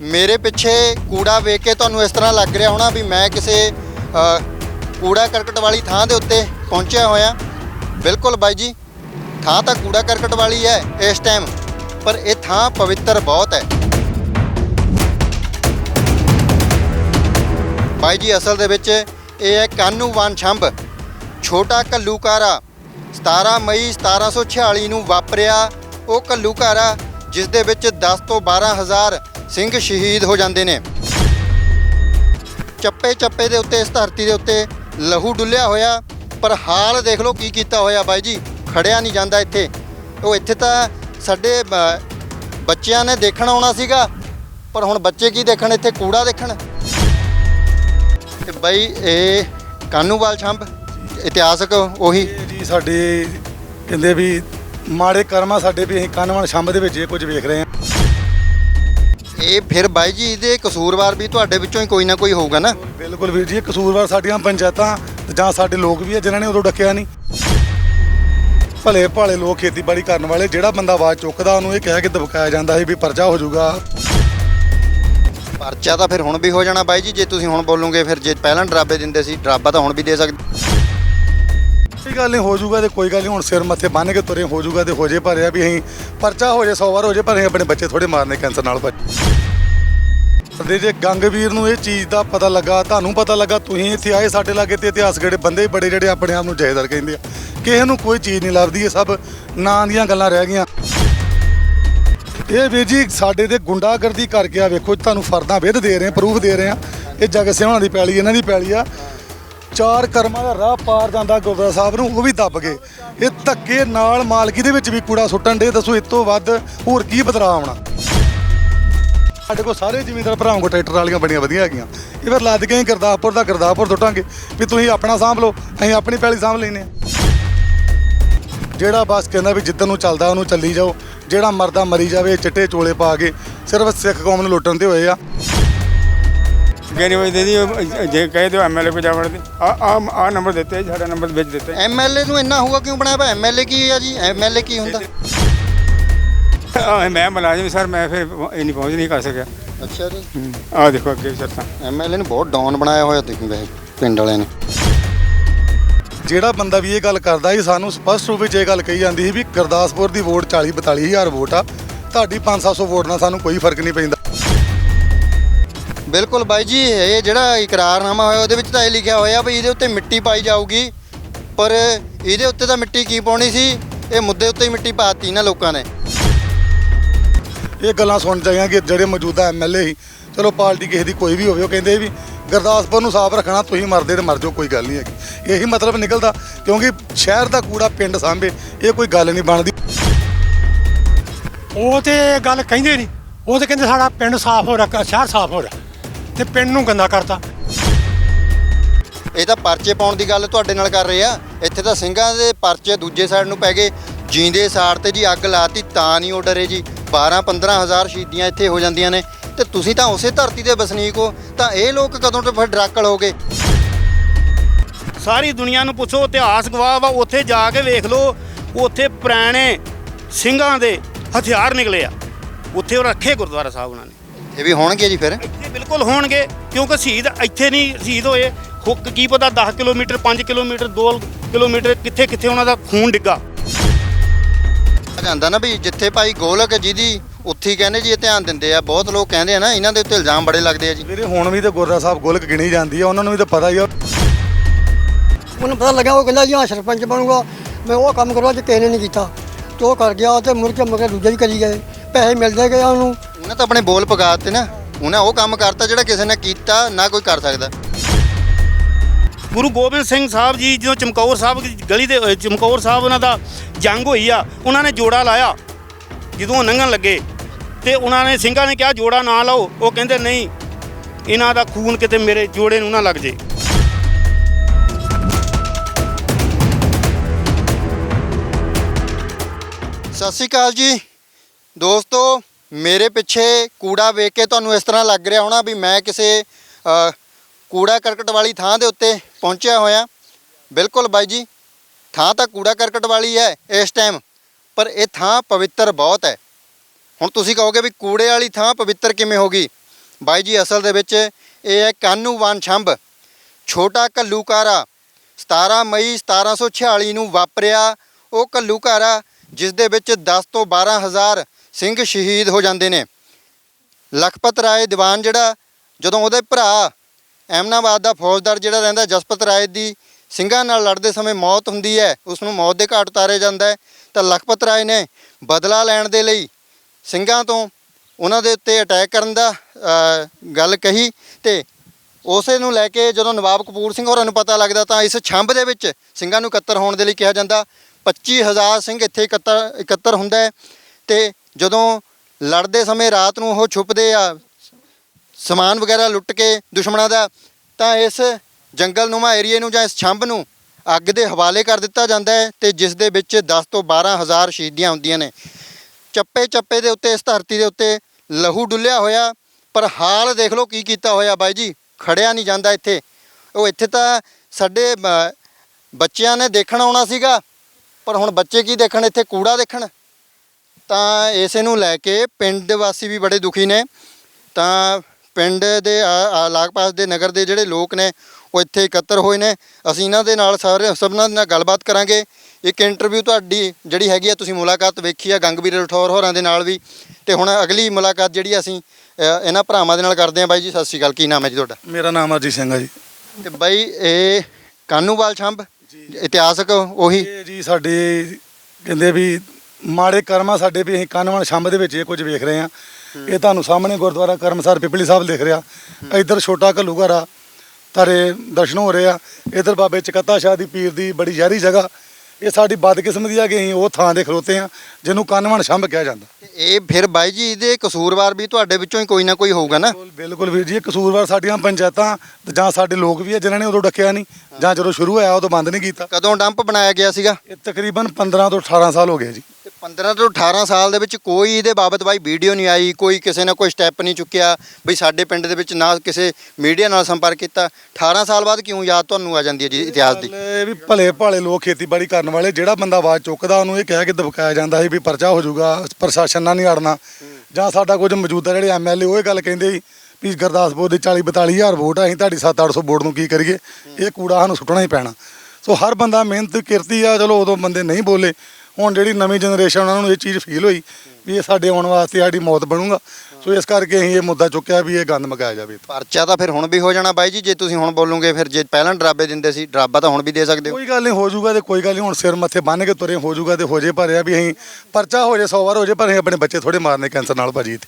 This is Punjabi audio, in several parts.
ਮੇਰੇ ਪਿੱਛੇ ਕੂੜਾ ਵੇਖ ਕੇ ਤੁਹਾਨੂੰ ਇਸ ਤਰ੍ਹਾਂ ਲੱਗ ਰਿਹਾ ਹੋਣਾ ਵੀ ਮੈਂ ਕਿਸੇ ਕੂੜਾ ਕਰਕਟ ਵਾਲੀ ਥਾਂ ਦੇ ਉੱਤੇ ਪਹੁੰਚਿਆ ਹੋਇਆ। ਬਿਲਕੁਲ ਬਾਈ ਜੀ, ਥਾਂ ਤਾਂ ਕੂੜਾ ਕਰਕਟ ਵਾਲੀ ਹੈ ਇਸ ਟਾਈਮ ਪਰ ਇਹ ਥਾਂ ਪਵਿੱਤਰ ਬਹੁਤ ਹੈ। ਬਾਈ ਜੀ, ਅਸਲ ਦੇ ਵਿੱਚ ਇਹ ਹੈ ਕਾਨੂੰ ਵਾਨ ਛੋਟਾ ਕੱਲੂਕਾਰਾ 17 ਮਈ 1746 ਨੂੰ ਵਾਪਰਿਆ। ਉਹ ਕੱਲੂਕਾਰਾ, ਜਿਸ ਦੇ ਵਿੱਚ 10 ਤੋਂ 12 ਹਜ਼ਾਰ ਸਿੰਘ ਸ਼ਹੀਦ ਹੋ ਜਾਂਦੇ ਨੇ। ਚੱਪੇ ਚੱਪੇ ਦੇ ਉੱਤੇ, ਇਸ ਧਰਤੀ ਦੇ ਉੱਤੇ ਲਹੂ ਡੁੱਲਿਆ ਹੋਇਆ, ਪਰ ਹਾਲ ਦੇਖ ਲਓ ਕੀ ਕੀਤਾ ਹੋਇਆ ਬਾਈ ਜੀ, ਖੜਿਆ ਨਹੀਂ ਜਾਂਦਾ ਇੱਥੇ। ਉਹ ਇੱਥੇ ਤਾਂ ਸਾਡੇ ਬੱਚਿਆਂ ਨੇ ਦੇਖਣ ਆਉਣਾ ਸੀਗਾ, ਪਰ ਹੁਣ ਬੱਚੇ ਕੀ ਦੇਖਣ, ਇੱਥੇ ਕੂੜਾ ਦੇਖਣ। ਤੇ ਬਾਈ, ਇਹ ਕਾਨੂੰਵਾਲ ਛੰਭ ਇਤਿਹਾਸਕ ਉਹੀ। ਜੀ ਸਾਡੇ, ਕਹਿੰਦੇ ਵੀ ਮਾੜੇ ਕਰਮਾਂ ਸਾਡੇ ਵੀ ਅਸੀਂ ਕਾਨੂੰਵਾਲ ਛੰਭ ਦੇ ਵਿੱਚ ਇਹ ਕੁਝ ਵੇਖ ਰਹੇ ਹਾਂ। ਇਹ ਫਿਰ ਬਾਈ ਜੀ ਇਹਦੇ ਕਸੂਰਵਾਰ ਵੀ ਤੁਹਾਡੇ ਵਿੱਚੋਂ ਹੀ ਕੋਈ ਨਾ ਕੋਈ ਹੋਊਗਾ ਨਾ? ਬਿਲਕੁਲ ਵੀਰ ਜੀ ਇਹ ਕਸੂਰਵਾਰ ਸਾਡੀਆਂ ਪੰਚਾਇਤਾਂ ਤੇ ਜਾਂ ਸਾਡੇ ਲੋਕ ਵੀ ਆ ਜਿਨ੍ਹਾਂ ਨੇ ਉਦੋਂ ਡੱਕਿਆ ਨਹੀਂ। ਭਲੇ ਭਾਲੇ ਲੋਕ ਖੇਤੀਬਾੜੀ ਕਰਨ ਵਾਲੇ ਜਿਹੜਾ ਬੰਦਾ ਆਵਾਜ਼ ਚੁੱਕਦਾ ਉਹਨੂੰ ਇਹ ਕਹਿ ਕੇ ਦਬਕਾਇਆ ਜਾਂਦਾ ਹੈ ਵੀ ਪਰਚਾ ਹੋ ਜਾਊਗਾ। ਪਰਚਾ ਤਾਂ ਫਿਰ ਹੁਣ ਵੀ ਹੋ ਜਾਣਾ ਬਾਈ ਜੀ ਜੇ ਤੁਸੀਂ ਹੁਣ ਬੋਲੋਗੇ ਫਿਰ ਜੇ ਪਹਿਲਾਂ ਡਰਾਬੇ ਦਿੰਦੇ ਸੀ ਡਰਾਬਾ ਤਾਂ ਹੁਣ ਵੀ ਦੇ ਸਕਦੇ। ਕੋਈ ਗੱਲ ਨਹੀਂ, ਹੋ ਜਾਊਗਾ ਤੇ ਕੋਈ ਗੱਲ ਨਹੀਂ, ਹੁਣ ਸਿਰ ਮੱਥੇ ਬੰਨ ਕੇ ਤੁਰੇ, ਹੋ ਜਾਊਗਾ ਤੇ ਹੋ ਜੇ ਭਰਿਆ ਵੀ ਅਸੀਂ ਪਰਚਾ ਹੋ ਜੇ 100 ਵਾਰ ਹੋ ਜੇ, ਪਰ ਅਸੀਂ ਆਪਣੇ ਬੱਚੇ ਥੋੜੇ ਮਾਰਨੇ ਕੈਂਸਰ ਨਾਲ ਭਾਜੀ। ਦੇ ਜੇ ਗੰਗਵੀਰ ਨੂੰ ਇਹ ਚੀਜ਼ ਦਾ ਪਤਾ ਲੱਗਾ, ਤੁਹਾਨੂੰ ਪਤਾ ਲੱਗਾ, ਤੁਸੀਂ ਇੱਥੇ ਆਏ ਸਾਡੇ ਲਾਗੇ ਤੇ ਇਤਿਹਾਸ ਜਿਹੜੇ ਬੰਦੇ ਬੜੇ ਜਿਹੜੇ ਆਪਣੇ ਆਪ ਨੂੰ ਜਹੇਦਾਰ ਕਹਿੰਦੇ ਆ। ਕਿਸੇ ਨੂੰ ਕੋਈ ਚੀਜ਼ ਨਹੀਂ ਲੱਭਦੀ, ਇਹ ਸਭ ਨਾਂ ਦੀਆਂ ਗੱਲਾਂ ਰਹਿ ਗਈਆਂ। ਇਹ ਵੀਰ ਜੀ, ਸਾਡੇ ਤੇ ਗੁੰਡਾਗਰਦੀ ਕਰਕੇ ਆ, ਵੇਖੋ ਤੁਹਾਨੂੰ ਫਰਦਾਂ ਵਿਧ ਦੇ ਰਹੇ ਆ ਪ੍ਰੂਫ ਦੇ ਰਹੇ ਆ। ਇਹ ਜਗਤ ਸਿਆਹਾਂ ਦੀ ਪੈਲੀ, ਇਹਨਾਂ ਦੀ ਪੈਲੀ ਆ। ਚਾਰ ਕਰਮਾਂ ਦਾ ਰਾਹ ਪਾਰ ਜਾਂਦਾ ਗੁਰਦੁਆਰਾ ਸਾਹਿਬ ਨੂੰ, ਉਹ ਵੀ ਦੱਬ ਗਏ। ਇਹ ਧੱਕੇ ਨਾਲ ਮਾਲਕੀ ਦੇ ਵਿੱਚ ਵੀ ਕੂੜਾ ਸੁੱਟਣ ਦੇ, ਦੱਸੋ ਇਸ ਤੋਂ ਵੱਧ ਹੋਰ ਕੀ ਬਦਲਾਅ ਆਉਣਾ ਸਾਡੇ ਕੋਲ ਸਾਰੇ ਜ਼ਿਮੀਂਦਾਰ ਭਰਾਵਾਂ ਕੋਲ ਟਰੈਕਟਰ ਵਾਲੀਆਂ ਬੜੀਆਂ ਵਧੀਆ ਹੈਗੀਆਂ। ਇਹ ਫਿਰ ਲੱਦ ਕੇ ਅਸੀਂ ਗੁਰਦਾਸਪੁਰ ਦਾ ਗੁਰਦਾਸਪੁਰ ਸੁੱਟਾਂਗੇ ਵੀ ਤੁਸੀਂ ਆਪਣਾ ਸਾਂਭ ਲਓ, ਅਸੀਂ ਆਪਣੀ ਪੈਲੀ ਸਾਂਭ ਲੈਨੇ ਆ ਜਿਹੜਾ ਬਸ ਕਹਿੰਦਾ ਵੀ ਜਿੱਦਨ ਨੂੰ ਚੱਲਦਾ ਉਹਨੂੰ ਚੱਲੀ ਜਾਓ, ਜਿਹੜਾ ਮਰਦਾ ਮਰੀ ਜਾਵੇ, ਚਿੱਟੇ ਚੋਲੇ ਪਾ ਕੇ ਸਿਰਫ ਸਿੱਖ ਕੌਮ ਨੂੰ ਲੁੱਟਣ ਦੇ ਹੋਏ ਆ। कहने वही दे दी जे कह दो एमएलए को जा दे आ आ आ नंबर देते हैं सारा नंबर भेज देते हैं ਐਮਐਲਏ ਨੂੰ ਇੰਨਾ ਹੋਊਗਾ ਕਿਉਂ ਬਣਾਇਆ ਵਾ ਐਮਐਲਏ ਕੀ ਆ ਜੀ ਐਮਐਲਏ ਕੀ ਹੁੰਦਾ आ, मैं मुलाजिम सर मैं फिर ये नहीं पहुंच नहीं कर सका ਅੱਛਾ ਜੀ आ देखो अगे शर्तां ਐਮਐਲਏ ਨੂੰ ਬਹੁਤ ਡਾਊਨ ਬਣਾਇਆ ਹੋਇਆ ਤੁਸੀਂ ਵੈਸੇ ਪਿੰਡ ਵਾਲਿਆਂ ਨੇ ਜਿਹੜਾ ਬੰਦਾ ਵੀ ਇਹ ਗੱਲ ਕਰਦਾ ਸੀ ਸਾਨੂੰ ਸਪਸ਼ਟ ਰੂਪ ਵਿੱਚ ਇਹ ਗੱਲ ਕਹੀ ਜਾਂਦੀ ਸੀ ਵੀ ਗੁਰਦਾਸਪੁਰ ਦੀ ਵੋਟ 40 42000 ਵੋਟ ਆ ਤੁਹਾਡੀ 5-700 ਵੋਟ ਨਾਲ ਸਾਨੂੰ ਕੋਈ ਫਰਕ ਨਹੀਂ ਪੈਂਦਾ ਬਿਲਕੁਲ ਬਾਈ ਜੀ ਇਹ ਜਿਹੜਾ ਇਕਰਾਰਨਾਮਾ ਹੋਇਆ ਉਹਦੇ ਵਿੱਚ ਤਾਂ ਇਹ ਲਿਖਿਆ ਹੋਇਆ ਵੀ ਇਹਦੇ ਉੱਤੇ ਮਿੱਟੀ ਪਾਈ ਜਾਊਗੀ। ਪਰ ਇਹਦੇ ਉੱਤੇ ਤਾਂ ਮਿੱਟੀ ਕੀ ਪਾਉਣੀ ਸੀ? ਇਹ ਮੁੱਦੇ ਉੱਤੇ ਹੀ ਮਿੱਟੀ ਪਾਤੀ ਇਹਨਾਂ ਲੋਕਾਂ ਨੇ। ਇਹ ਗੱਲਾਂ ਸੁਣ ਚਾਹੀਆਂ ਕਿ ਜਿਹੜੇ ਮੌਜੂਦਾ ਐਮਐਲਏ ਸੀ ਚਲੋ ਪਾਰਟੀ ਕਿਸੇ ਦੀ ਕੋਈ ਵੀ ਹੋਵੇ ਉਹ ਕਹਿੰਦੇ ਵੀ ਗੁਰਦਾਸਪੁਰ ਨੂੰ ਸਾਫ਼ ਰੱਖਣਾ ਤੁਸੀਂ ਮਰਦੇ ਤੇ ਮਰ ਜਾਓ ਕੋਈ ਗੱਲ ਨਹੀਂ ਹੈਗੀ। ਇਹੀ ਮਤਲਬ ਨਿਕਲਦਾ ਕਿਉਂਕਿ ਸ਼ਹਿਰ ਦਾ ਕੂੜਾ ਪਿੰਡ ਸਾਂਭੇ ਇਹ ਕੋਈ ਗੱਲ ਨਹੀਂ ਬਣਦੀ। ਉਹ ਤੇ ਗੱਲ ਕਹਿੰਦੇ ਨਹੀਂ। ਉਹ ਤੇ ਕਹਿੰਦੇ ਸਾਡਾ ਪਿੰਡ ਸਾਫ਼ ਹੋ ਰਿਹਾ ਸ਼ਹਿਰ ਸਾਫ਼ ਹੋ ਰਿਹਾ। ਤੇ ਪਿੰਡ ਨੂੰ ਗੰਦਾ ਕਰਤਾ। ਇਹ ਤਾਂ ਪਰਚੇ ਪਾਉਣ ਦੀ ਗੱਲ ਤੁਹਾਡੇ ਨਾਲ ਕਰ ਰਹੇ ਆ। ਇੱਥੇ ਤਾਂ ਸਿੰਘਾਂ ਦੇ ਪਰਚੇ ਦੂਜੇ ਸਾਈਡ ਨੂੰ ਪੈ ਗਏ। ਜੀਂਦੇ ਸਾੜ ਤੇ ਜੀ ਅੱਗ ਲਾਤੀ ਤਾਂ ਨਹੀਂ ਉਹ ਡਰੇ ਜੀ। 12 15 ਹਜ਼ਾਰ ਸ਼ਹੀਦੀਆਂ ਇੱਥੇ ਹੋ ਜਾਂਦੀਆਂ ਨੇ। ਤੇ ਤੁਸੀਂ ਤਾਂ ਉਸੇ ਧਰਤੀ ਦੇ ਵਸਨੀਕ ਹੋ ਤਾਂ ਇਹ ਲੋਕ ਕਦੋਂ ਤੋਂ ਫਿਰ ਡਰਾਕਲ ਹੋ ਗਏ? ਸਾਰੀ ਦੁਨੀਆ ਨੂੰ ਪੁੱਛੋ ਇਤਿਹਾਸ ਗਵਾਹ ਵਾ ਉੱਥੇ ਜਾ ਕੇ ਵੇਖ ਲਓ ਉੱਥੇ ਪੁਰਾਣੇ ਸਿੰਘਾਂ ਦੇ ਹਥਿਆਰ ਨਿਕਲੇ ਆ। ਉੱਥੇ ਉਹ ਰੱਖੇ ਗੁਰਦੁਆਰਾ ਸਾਹਿਬ ਉਹਨਾਂ ਨੇ। ਇਹ ਵੀ ਹੋਣਗੇ ਜੀ ਫਿਰ? ਇੱਥੇ ਬਿਲਕੁਲ ਹੋਣਗੇ ਕਿਉਂਕਿ ਸ਼ਹੀਦ ਇੱਥੇ ਨਹੀਂ ਸ਼ਹੀਦ ਹੋਏ। ਹੁੱਕ ਕੀ ਪਤਾ 10 ਕਿਲੋਮੀਟਰ 5 ਕਿਲੋਮੀਟਰ 2 ਕਿਲੋਮੀਟਰ ਕਿੱਥੇ ਕਿੱਥੇ ਉਹਨਾਂ ਦਾ ਖੂਨ ਡਿੱਗਾ। ਜਾਂਦਾ ਨਾ ਵੀ ਜਿੱਥੇ ਭਾਈ ਗੋਲਕ ਜਿਹਦੀ ਉੱਥੇ ਹੀ ਕਹਿੰਦੇ ਜੀ ਇਹ ਧਿਆਨ ਦਿੰਦੇ ਆ। ਬਹੁਤ ਲੋਕ ਕਹਿੰਦੇ ਆ ਨਾ ਇਹਨਾਂ ਦੇ ਉੱਤੇ ਇਲਜ਼ਾਮ ਬੜੇ ਲੱਗਦੇ ਆ ਜੀ। ਵੀਰੇ ਹੁਣ ਵੀ ਤੇ ਗੁਰਦਾ ਸਾਹਿਬ ਗੋਲਕ ਗਿਣੀ ਜਾਂਦੀ ਆ ਉਹਨਾਂ ਨੂੰ ਵੀ ਤਾਂ ਪਤਾ ਹੀ ਆ। ਉਹਨੂੰ ਪਤਾ ਲੱਗਾ ਉਹ ਕਹਿੰਦਾ ਜੀ ਹਾਂ ਸਰਪੰਚ ਬਣੂਗਾ। ਮੈਂ ਉਹ ਕੰਮ ਕਰਵਾ ਜੇ ਕਿਸੇ ਨੇ ਨਹੀਂ ਕੀਤਾ। ਤੇ ਉਹ ਕਰ ਗਿਆ ਤੇ ਮੁੜ ਕੇ ਮਗਰ ਦੂਜੇ ਵੀ ਕਰੀ ਗਏ। ਪੈਸੇ ਮਿਲਦੇ ਗਏ ਉਹਨੂੰ। ਉਹਨਾਂ ਤਾਂ ਆਪਣੇ ਬੋਲ ਪਗਾ ਦਿੱਤੇ ਨਾ। ਉਹਨਾਂ ਉਹ ਕੰਮ ਕਰਤਾ ਜਿਹੜਾ ਕਿਸੇ ਨੇ ਕੀਤਾ ਨਾ ਕੋਈ ਕਰ ਸਕਦਾ। ਗੁਰੂ ਗੋਬਿੰਦ ਸਿੰਘ ਸਾਹਿਬ ਜੀ ਜਦੋਂ ਚਮਕੌਰ ਸਾਹਿਬ ਦੀ ਗਲੀ ਦੇ ਅਹ ਚਮਕੌਰ ਸਾਹਿਬ ਉਹਨਾਂ ਦਾ ਜੰਗ ਹੋਈ ਆ ਉਹਨਾਂ ਨੇ ਜੋੜਾ ਲਾਇਆ। ਜਦੋਂ ਉਹ ਲੰਘਣ ਲੱਗੇ ਤੇ ਉਹਨਾਂ ਨੇ ਸਿੰਘਾਂ ਨੇ ਕਿਹਾ ਜੋੜਾ ਨਾ ਲਾਓ। ਉਹ ਕਹਿੰਦੇ ਨਹੀਂ ਇਹਨਾਂ ਦਾ ਖੂਨ ਕਿਤੇ ਮੇਰੇ ਜੋੜੇ ਨੂੰ ਨਾ ਲੱਗ ਜੇ। ਸਤਿ ਸ਼੍ਰੀ ਅਕਾਲ ਜੀ। ਦੋਸਤੋ ਮੇਰੇ ਪਿੱਛੇ ਕੂੜਾ ਵੇਖ ਕੇ ਤੁਹਾਨੂੰ ਇਸ ਤਰ੍ਹਾਂ ਲੱਗ ਰਿਹਾ ਹੋਣਾ ਵੀ ਮੈਂ ਕਿਸੇ ਕੂੜਾ ਕਰਕਟ ਵਾਲੀ ਥਾਂ ਦੇ ਉੱਤੇ ਪਹੁੰਚਿਆ ਹੋਇਆ। ਬਿਲਕੁਲ ਬਾਈ ਜੀ, ਥਾਂ ਤਾਂ ਕੂੜਾ ਕਰਕਟ ਵਾਲੀ ਹੈ ਇਸ ਟਾਈਮ ਪਰ ਇਹ ਥਾਂ ਪਵਿੱਤਰ ਬਹੁਤ ਹੈ। ਹੁਣ ਤੁਸੀਂ ਕਹੋਗੇ ਵੀ ਕੂੜੇ ਵਾਲੀ ਥਾਂ ਪਵਿੱਤਰ ਕਿਵੇਂ ਹੋ ਗਈ? ਬਾਈ ਜੀ, ਅਸਲ ਦੇ ਵਿੱਚ ਇਹ ਹੈ ਕਾਨੂੰਵਾਨ ਛੰਭ ਛੋਟਾ ਘੱਲੂਕਾਰਾ 17 ਮਈ 1746 ਨੂੰ ਵਾਪਰਿਆ। ਉਹ ਘੱਲੂਕਾਰਾ ਜਿਸ ਦੇ ਵਿੱਚ 10 ਤੋਂ 12 ਹਜ਼ਾਰ ਸਿੰਘ ਸ਼ਹੀਦ ਹੋ ਜਾਂਦੇ ਨੇ। ਲਖਪਤ ਰਾਏ ਦੀਵਾਨ ਜਿਹੜਾ, ਜਦੋਂ ਉਹਦੇ ਭਰਾ ਐਮਨਾਬਾਦ ਦਾ ਫੌਜਦਾਰ ਜਿਹੜਾ ਰਹਿੰਦਾ, ਜਸਪਤ ਰਾਏ ਦੀ ਸਿੰਘਾਂ ਨਾਲ ਲੜਦੇ ਸਮੇਂ ਮੌਤ ਹੁੰਦੀ ਹੈ ਉਸ ਨੂੰ ਮੌਤ ਦੇ ਘਾਟ ਉਤਾਰਿਆ ਜਾਂਦਾ ਹੈ, ਤਾਂ ਲਖਪਤ ਰਾਏ ਨੇ ਬਦਲਾ ਲੈਣ ਦੇ ਲਈ ਸਿੰਘਾਂ ਤੋਂ ਉਹਨਾਂ ਦੇ ਉੱਤੇ ਅਟੈਕ ਕਰਨ ਦਾ ਗੱਲ ਕਹੀ ਤੇ ਉਸੇ ਨੂੰ ਲੈ ਕੇ ਜਦੋਂ ਨਵਾਬ ਕਪੂਰ ਸਿੰਘ ਹੋਰਾਂ ਨੂੰ ਪਤਾ ਲੱਗਦਾ, ਤਾਂ ਇਸ ਛੰਭ ਦੇ ਵਿੱਚ ਸਿੰਘਾਂ ਨੂੰ ਇਕੱਤਰ ਹੋਣ ਦੇ ਲਈ ਕਿਹਾ ਜਾਂਦਾ। 25000 ਸਿੰਘ ਇੱਥੇ ਇਕੱਤਰ ਇਕੱਤਰ ਹੁੰਦਾ ਹੈ ਤੇ ਜਦੋਂ ਲੜਦੇ ਸਮੇਂ ਰਾਤ ਨੂੰ ਉਹ ਛੁਪਦੇ ਆ, ਸਮਾਨ ਵਗੈਰਾ ਲੁੱਟ ਕੇ ਦੁਸ਼ਮਣਾਂ ਦਾ, ਤਾਂ ਇਸ ਜੰਗਲ ਨੂਮਾ ਏਰੀਏ ਨੂੰ ਜਾਂ ਇਸ ਛੰਭ ਨੂੰ ਅੱਗ ਦੇ ਹਵਾਲੇ ਕਰ ਦਿੱਤਾ ਜਾਂਦਾ ਹੈ ਤੇ ਜਿਸ ਦੇ ਵਿੱਚ 10 ਤੋਂ 12 ਹਜ਼ਾਰ ਸ਼ਹੀਦੀਆਂ ਹੁੰਦੀਆਂ ਨੇ। ਚੱਪੇ ਚੱਪੇ ਦੇ ਉੱਤੇ, ਇਸ ਧਰਤੀ ਦੇ ਉੱਤੇ ਲਹੂ ਡੁੱਲਿਆ ਹੋਇਆ, ਪਰ ਹਾਲ ਦੇਖ ਲਓ ਕੀ ਕੀਤਾ ਹੋਇਆ ਬਾਈ ਜੀ, ਖੜਿਆ ਨਹੀਂ ਜਾਂਦਾ ਇੱਥੇ। ਉਹ ਇੱਥੇ ਤਾਂ ਸਾਡੇ ਬੱਚਿਆਂ ਨੇ ਦੇਖਣ ਆਉਣਾ ਸੀਗਾ, ਪਰ ਹੁਣ ਬੱਚੇ ਕੀ ਦੇਖਣ, ਇੱਥੇ ਕੂੜਾ ਦੇਖਣ? ਤਾਂ ਇਸੇ ਨੂੰ ਲੈ ਕੇ ਪਿੰਡ ਦੇ ਵਾਸੀ ਵੀ ਬੜੇ ਦੁਖੀ ਨੇ। ਤਾਂ ਪਿੰਡ ਦੇ ਆ- ਆ- ਲਾਗ-ਪਾਸ ਦੇ ਨਗਰ ਦੇ ਜਿਹੜੇ ਲੋਕ ਨੇ ਉਹ ਇੱਥੇ ਇਕੱਤਰ ਹੋਏ ਨੇ। ਅਸੀਂ ਇਹਨਾਂ ਦੇ ਨਾਲ ਸਾਰੇ ਸਭਨਾਂ ਨਾਲ ਗੱਲਬਾਤ ਕਰਾਂਗੇ। ਇੱਕ ਇੰਟਰਵਿਊ ਤੁਹਾਡੀ ਜਿਹੜੀ ਹੈਗੀ ਆ ਤੁਸੀਂ ਮੁਲਾਕਾਤ ਵੇਖੀ ਆ ਗੰਗਵੀਰ ਰਠੌਰ ਹੋਰਾਂ ਦੇ ਨਾਲ ਵੀ। ਤੇ ਹੁਣ ਅਗਲੀ ਮੁਲਾਕਾਤ ਜਿਹੜੀ ਅਸੀਂ ਇਹਨਾਂ ਭਰਾਵਾਂ ਦੇ ਨਾਲ ਕਰਦੇ ਹਾਂ ਬਾਈ ਜੀ ਸਤਿ ਸ਼੍ਰੀ ਅਕਾਲ। ਕੀ ਨਾਮ ਹੈ ਜੀ ਤੁਹਾਡਾ? ਮੇਰਾ ਨਾਮ ਅਰਜੀਤ ਸਿੰਘ ਆ ਜੀ। ਤੇ ਬਾਈ ਇਹ ਕਾਨੂੰਵਾਲ ਛੰਭ ਇਤਿਹਾਸਕ ਉਹੀ? ਜੀ ਸਾਡੇ ਕਹਿੰਦੇ ਵੀ ਮਾੜੇ ਕਰਮਾਂ ਸਾਡੇ ਵੀ ਅਸੀਂ ਕਾਨਵਨ ਸ਼ੰਭ ਦੇ ਵਿੱਚ ਇਹ ਕੁਝ ਵੇਖ ਰਹੇ ਆ ਇਹ ਤੁਹਾਨੂੰ ਸਾਹਮਣੇ ਗੁਰਦੁਆਰਾ ਕਰਮਸਰ ਪਿਪਲੀ ਸਾਹਿਬ ਦਿਖ ਰਿਹਾ। ਇੱਧਰ ਛੋਟਾ ਘੱਲੂਘਾਰਾ ਤਾਰੇ ਦਰਸ਼ਨ ਹੋ ਰਹੇ ਆ। ਇੱਧਰ ਬਾਬੇ ਚਕੱਤਾ ਸ਼ਾਹ ਦੀ ਪੀਰ ਦੀ ਬੜੀ ਜ਼ਹਿਰੀ ਜਗ੍ਹਾ। ਇਹ ਸਾਡੀ ਬਦਕਿਸਮਤੀ ਆ ਕਿ ਅਸੀਂ ਉਹ ਥਾਂ ਤੇ ਖਲੋਤੇ ਆ ਜਿਹਨੂੰ ਕਾਨਵਨ ਸ਼ੰਭ ਕਿਹਾ ਜਾਂਦਾ। ਇਹ ਫਿਰ ਬਾਈ ਜੀ ਇਹਦੇ ਕਸੂਰਵਾਰ ਵੀ ਤੁਹਾਡੇ ਵਿੱਚੋਂ ਹੀ ਕੋਈ ਨਾ ਕੋਈ ਹੋਊਗਾ ਨਾ? ਬਿਲਕੁਲ ਬਿਲਕੁਲ ਵੀਰ ਜੀ ਇਹ ਕਸੂਰਵਾਰ ਸਾਡੀਆਂ ਪੰਚਾਇਤਾਂ ਤੇ ਜਾਂ ਸਾਡੇ ਲੋਕ ਵੀ ਆ ਜਿਨ੍ਹਾਂ ਨੇ ਉਦੋਂ ਡੱਕਿਆ ਨਹੀਂ ਜਾਂ ਜਦੋਂ ਸ਼ੁਰੂ ਹੋਇਆ ਉਦੋਂ ਬੰਦ ਨਹੀਂ ਕੀਤਾ। ਕਦੋਂ ਡੰਪ ਬਣਾਇਆ ਗਿਆ ਸੀਗਾ? ਇਹ ਤਕਰੀਬਨ 15 ਤੋਂ 18 ਸਾਲ ਹੋ ਗਏ ਜੀ। ਤੇ 15 ਤੋਂ 18 ਸਾਲ ਦੇ ਵਿੱਚ ਕੋਈ ਇਹਦੇ ਬਾਬਤ ਬਾਈ ਵੀਡੀਓ ਨਹੀਂ ਆਈ ਕੋਈ ਕਿਸੇ ਨੇ ਕੋਈ ਸਟੈਪ ਨਹੀਂ ਚੁੱਕਿਆ ਬਈ ਸਾਡੇ ਪਿੰਡ ਦੇ ਵਿੱਚ ਨਾ ਕਿਸੇ ਮੀਡੀਆ ਨਾਲ ਸੰਪਰਕ ਕੀਤਾ। 18 ਸਾਲ ਬਾਅਦ ਕਿਉਂ ਯਾਦ ਤੁਹਾਨੂੰ ਆ ਜਾਂਦੀ ਹੈ ਜੀ ਇਤਿਹਾਸ ਦੀ? ਇਹ ਵੀ ਭਲੇ ਭਾਲੇ ਲੋਕ ਖੇਤੀਬਾੜੀ ਕਰਨ ਵਾਲੇ ਜਿਹੜਾ ਬੰਦਾ ਆਵਾਜ਼ ਚੁੱਕਦਾ ਉਹਨੂੰ ਇਹ ਕਹਿ ਕੇ ਦਬਕਾਇਆ ਜਾਂਦਾ ਸੀ ਵੀ ਪਰਚਾ ਹੋ ਜਾਊਗਾ ਪ੍ਰਸ਼ਾਸਨ ਨਾਲ ਨਹੀਂ ਅੜਨਾ ਜਾਂ ਸਾਡਾ ਕੁਝ ਮੌਜੂਦਾ ਜਿਹੜੇ ਐਮਐਲਏ ਉਹ ਇਹ ਗੱਲ ਕਹਿੰਦੇ ਸੀ ਵੀ ਗੁਰਦਾਸਪੁਰ ਦੇ 40 42 ਹਜ਼ਾਰ ਵੋਟ ਆ ਅਸੀਂ ਤੁਹਾਡੀ 7-800 ਵੋਟ ਨੂੰ ਕੀ ਕਰੀਏ? ਇਹ ਕੂੜਾ ਸਾਨੂੰ ਸੁੱਟਣਾ ਹੀ ਪੈਣਾ। ਸੋ ਹਰ ਬੰਦਾ ਮਿਹਨਤ ਕਰਤੀ ਆ ਚਲੋ ਉਦੋਂ ਬੰਦੇ ਨਹੀਂ ਬੋਲੇ। ਹੁਣ ਜਿਹੜੀ ਨਵੀਂ ਜਨਰੇਸ਼ਨ ਉਹਨਾਂ ਨੂੰ ਇਹ ਚੀਜ਼ ਫੀਲ ਹੋਈ ਵੀ ਇਹ ਸਾਡੇ ਆਉਣ ਵਾਸਤੇ ਸਾਡੀ ਮੌਤ ਬਣੂਗਾ। ਸੋ ਇਸ ਕਰਕੇ ਅਸੀਂ ਇਹ ਮੁੱਦਾ ਚੁੱਕਿਆ ਵੀ ਇਹ ਗੰਦ ਮਕਾਇਆ ਜਾਵੇ ਪਰਚਾ ਤਾਂ ਫਿਰ ਹੁਣ ਵੀ ਹੋ ਜਾਣਾ ਬਾਈ ਜੀ ਜੇ ਤੁਸੀਂ ਹੁਣ ਬੋਲੋਗੇ ਫਿਰ ਜੇ ਪਹਿਲਾਂ ਡਰਾਬੇ ਦਿੰਦੇ ਸੀ ਡਰਾਬਾ ਤਾਂ ਹੁਣ ਵੀ ਦੇ ਸਕਦੇ ਹੋ। ਕੋਈ ਗੱਲ ਨਹੀਂ ਹੋ ਜਾਊਗਾ ਤੇ ਕੋਈ ਗੱਲ ਨਹੀਂ ਹੁਣ ਸਿਰ ਮੱਥੇ ਬੰਨ ਕੇ ਤੁਰੇ ਹੋ ਜਾਊਗਾ ਤੇ ਹੋ ਜੇ ਭਰਿਆ ਵੀ ਅਸੀਂ ਪਰਚਾ ਹੋ ਜੇ 100 ਵਾਰ ਹੋ ਜੇ ਪਰ ਅਸੀਂ ਆਪਣੇ ਬੱਚੇ ਥੋੜੇ ਮਾਰਨੇ ਕੈਂਸਰ ਨਾਲ ਭਾਜੀ ਤੇ